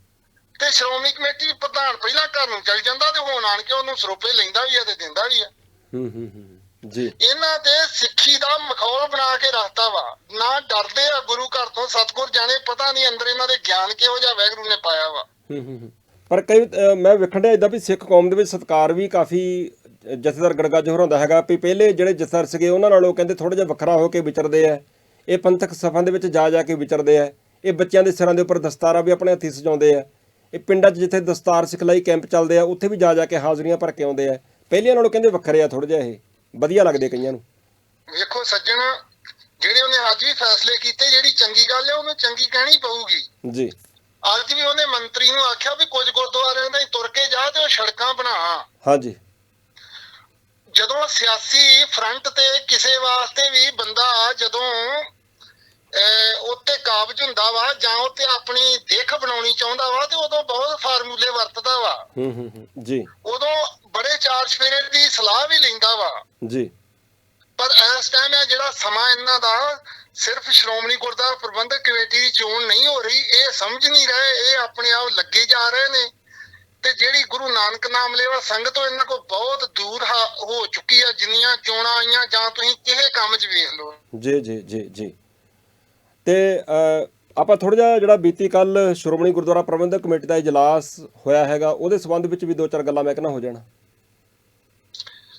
ਤੇ ਸ਼੍ਰੋਮਣੀ ਕਮੇਟੀ ਪ੍ਰਧਾਨ ਪਹਿਲਾਂ ਘਰ ਨੂੰ ਚਲ ਜਾਂਦਾ ਤੇ ਹੁਣ ਆਣ ਕੇ ਉਹਨੂੰ ਸਰੋਪੇ ਲੈਂਦਾ ਵੀ ਆ ਤੇ ਦਿੰਦਾ ਵੀ ਆ। ਹੂੰ ਹੂੰ ਹੂੰ ਜੀ। ਇਹਨਾਂ ਦੇ ਸਿੱਖੀ ਦਾ ਮਖੌਲ ਬਣਾ ਕੇ ਰੱਖਤਾ ਵਾ। ਨਾ ਡਰਦੇ ਆ ਗੁਰੂ ਘਰ ਤੋਂ ਸਤਗੁਰ ਜਾਣੇ ਪਤਾ ਨਹੀਂ ਅੰਦਰ ਇਹਨਾਂ ਦੇ ਗਿਆਨ ਕਿਹੋ ਜਿਹਾ ਵੈਗਰੂ ਨੇ ਪਾਇਆ ਵਾ। ਹੂੰ ਹੂੰ। ਪਰ ਕਈ ਮੈਂ ਵੇਖਣ ਡਿਆ ਇਦਾਂ ਵੀ ਸਿੱਖ ਕੌਮ ਦੇ ਵਿੱਚ ਸਤਕਾਰ ਵੀ ਕਾਫੀ ਜਥੇਦਾਰ ਗੜਗੱਜ ਹੋਰਾਂ ਦਾ ਹੈਗਾ ਵੀ ਪਹਿਲੇ ਜਿਹੜੇ ਜਥੇਦਾਰ ਸੀਗੇ ਉਹਨਾਂ ਨਾਲੋਂ ਕਹਿੰਦੇ ਥੋੜਾ ਜਿਹਾ ਵੱਖਰਾ ਹੋ ਕੇ ਵਿਚਰਦੇ ਆ। ਇਹ ਪੰਥਕ ਸਫਾਂ ਦੇ ਵਿੱਚ ਜਾ ਜਾ ਕੇ ਵਿਚਰਦੇ ਆ। ਇਹ ਬੱਚਿਆਂ ਦੇ ਸਿਰਾਂ ਦੇ ਉੱਪਰ ਦਸਤਾਰਾਂ ਵੀ ਆਪਣੇ ਹੱਥੀਂ ਸਜਾਉਂਦੇ ਆ। ਇਹ ਪਿੰਡਾਂ 'ਚ ਜਿੱਥੇ ਦਸਤਾਰ ਸਿਖਲਾਈ ਕੈਂਪ ਚੱਲਦੇ ਆ ਉੱਥੇ ਵੀ ਜਾ ਜਾ ਕੇ ਹਾਜ਼ਰੀਆਂ ਭਰ ਕੇ ਆਉਂਦੇ ਆ। ਪਹਿਲਿਆਂ ਨਾਲੋਂ ਕਹਿੰਦੇ ਵੱਖਰੇ ਆ ਥੋੜਾ ਜਿਹਾ ਇਹ। ਵਧੀਆ ਲੱਗਦੇ ਕਈਆਂ ਨੂੰ। ਵੇਖੋ ਸੱਜਣ ਜਿਹੜੇ ਉਹਨੇ ਅੱਜ ਵੀ ਫੈਸਲੇ ਕੀਤੇ ਜਿਹੜੀ ਚੰਗੀ ਗੱਲ ਹੈ ਉਹਨੂੰ ਚੰਗੀ ਕਹਿਣੀ ਪਊਗੀ। ਜੀ। ਅੱਜ ਵੀ ਉਹਨੇ ਮੰਤਰੀ ਨੂੰ ਆਖਿਆ ਵੀ ਕੁਝ ਗੁਰਦੁਆਰਿਆਂ ਦਾ ਹੀ ਤੁਰ ਕੇ ਜਾ ਤੇ ਉਹ ਸੜਕਾਂ ਬਣਾ। ਹਾਂਜੀ। ਜਦੋਂ ਸਿਆਸੀ ਫਰੰਟ ਤੇ ਕਿਸੇ ਵਾਸਤੇ ਵੀ ਬੰਦਾ ਜਦੋਂ ਉੱਤੇ ਕਾਬਜ ਹੁੰਦਾ ਵਾ ਜਾਂ ਉੱਤੇ ਆਪਣੀ ਦੇਖ ਬਣਾਉਣੀ ਚਾਹੁੰਦਾ ਵਾ ਤੇ ਉਦੋਂ ਬਹੁਤ ਫਾਰਮੂਲੇ ਵਰਤਦਾ ਵਾ। ਹੂੰ ਹੂੰ ਹੂੰ ਜੀ। ਉਦੋਂ ਬੜੇ ਚਾਰ ਚਫੇਰੇ ਦੀ ਸਲਾਹ ਵੀ ਲੈਂਦਾ ਵਾ। ਜੀ। ਪਰ ਇਸ ਟਾਈਮ ਇਹ ਜਿਹੜਾ ਸਮਾਂ ਇਹਨਾਂ ਦਾ ਸਿਰਫ ਸ਼੍ਰੋਮਣੀ ਗੁਰਦੁਆਰਾ ਪ੍ਰਬੰਧਕ ਕਮੇਟੀ ਦੀ ਚੋਣ ਨਹੀਂ ਹੋ ਰਹੀ ਇਹ ਸਮਝ ਨਹੀਂ ਰਹੇ ਇਹ ਆਪਣੇ ਆਪ ਲੱਗੇ ਜਾ ਰਹੇ ਨੇ। ਤੇ ਜਿਹੜੀ ਗੁਰੂ ਨਾਨਕ ਨਾਮ ਲੈਵਾ ਸੰਗਤ ਇਹਨਾਂ ਕੋਲ ਬਹੁਤ ਦੂਰ ਹਾ- ਚੁੱਕੀ ਆ ਜਿੰਨੀਆਂ ਚੋਣਾਂ ਆਈਆਂ ਜਾਂ ਤੁਸੀਂ ਕਿਸੇ ਕੰਮ 'ਚ ਵੇਖ ਲਓ। ਜੀ ਜੀ ਜੀ ਜੀ। ਤੇ ਆਪਾਂ ਥੋੜਾ ਜਿਹਾ ਜਿਹੜਾ ਬੀਤੀ ਕੱਲ ਸ਼੍ਰੋਮਣੀ ਗੁਰਦੁਆਰਾ ਪ੍ਰਬੰਧਕ ਕਮੇਟੀ ਦਾ ਇਜਲਾਸ ਹੋਇਆ ਹੈਗਾ ਉਹਦੇ ਸਬੰਧ ਵਿੱਚ ਵੀ ਦੋ ਚਾਰ ਗੱਲਾਂ ਮੈਂ ਕਹਿਣਾ ਹੋ ਜਾਣਾ।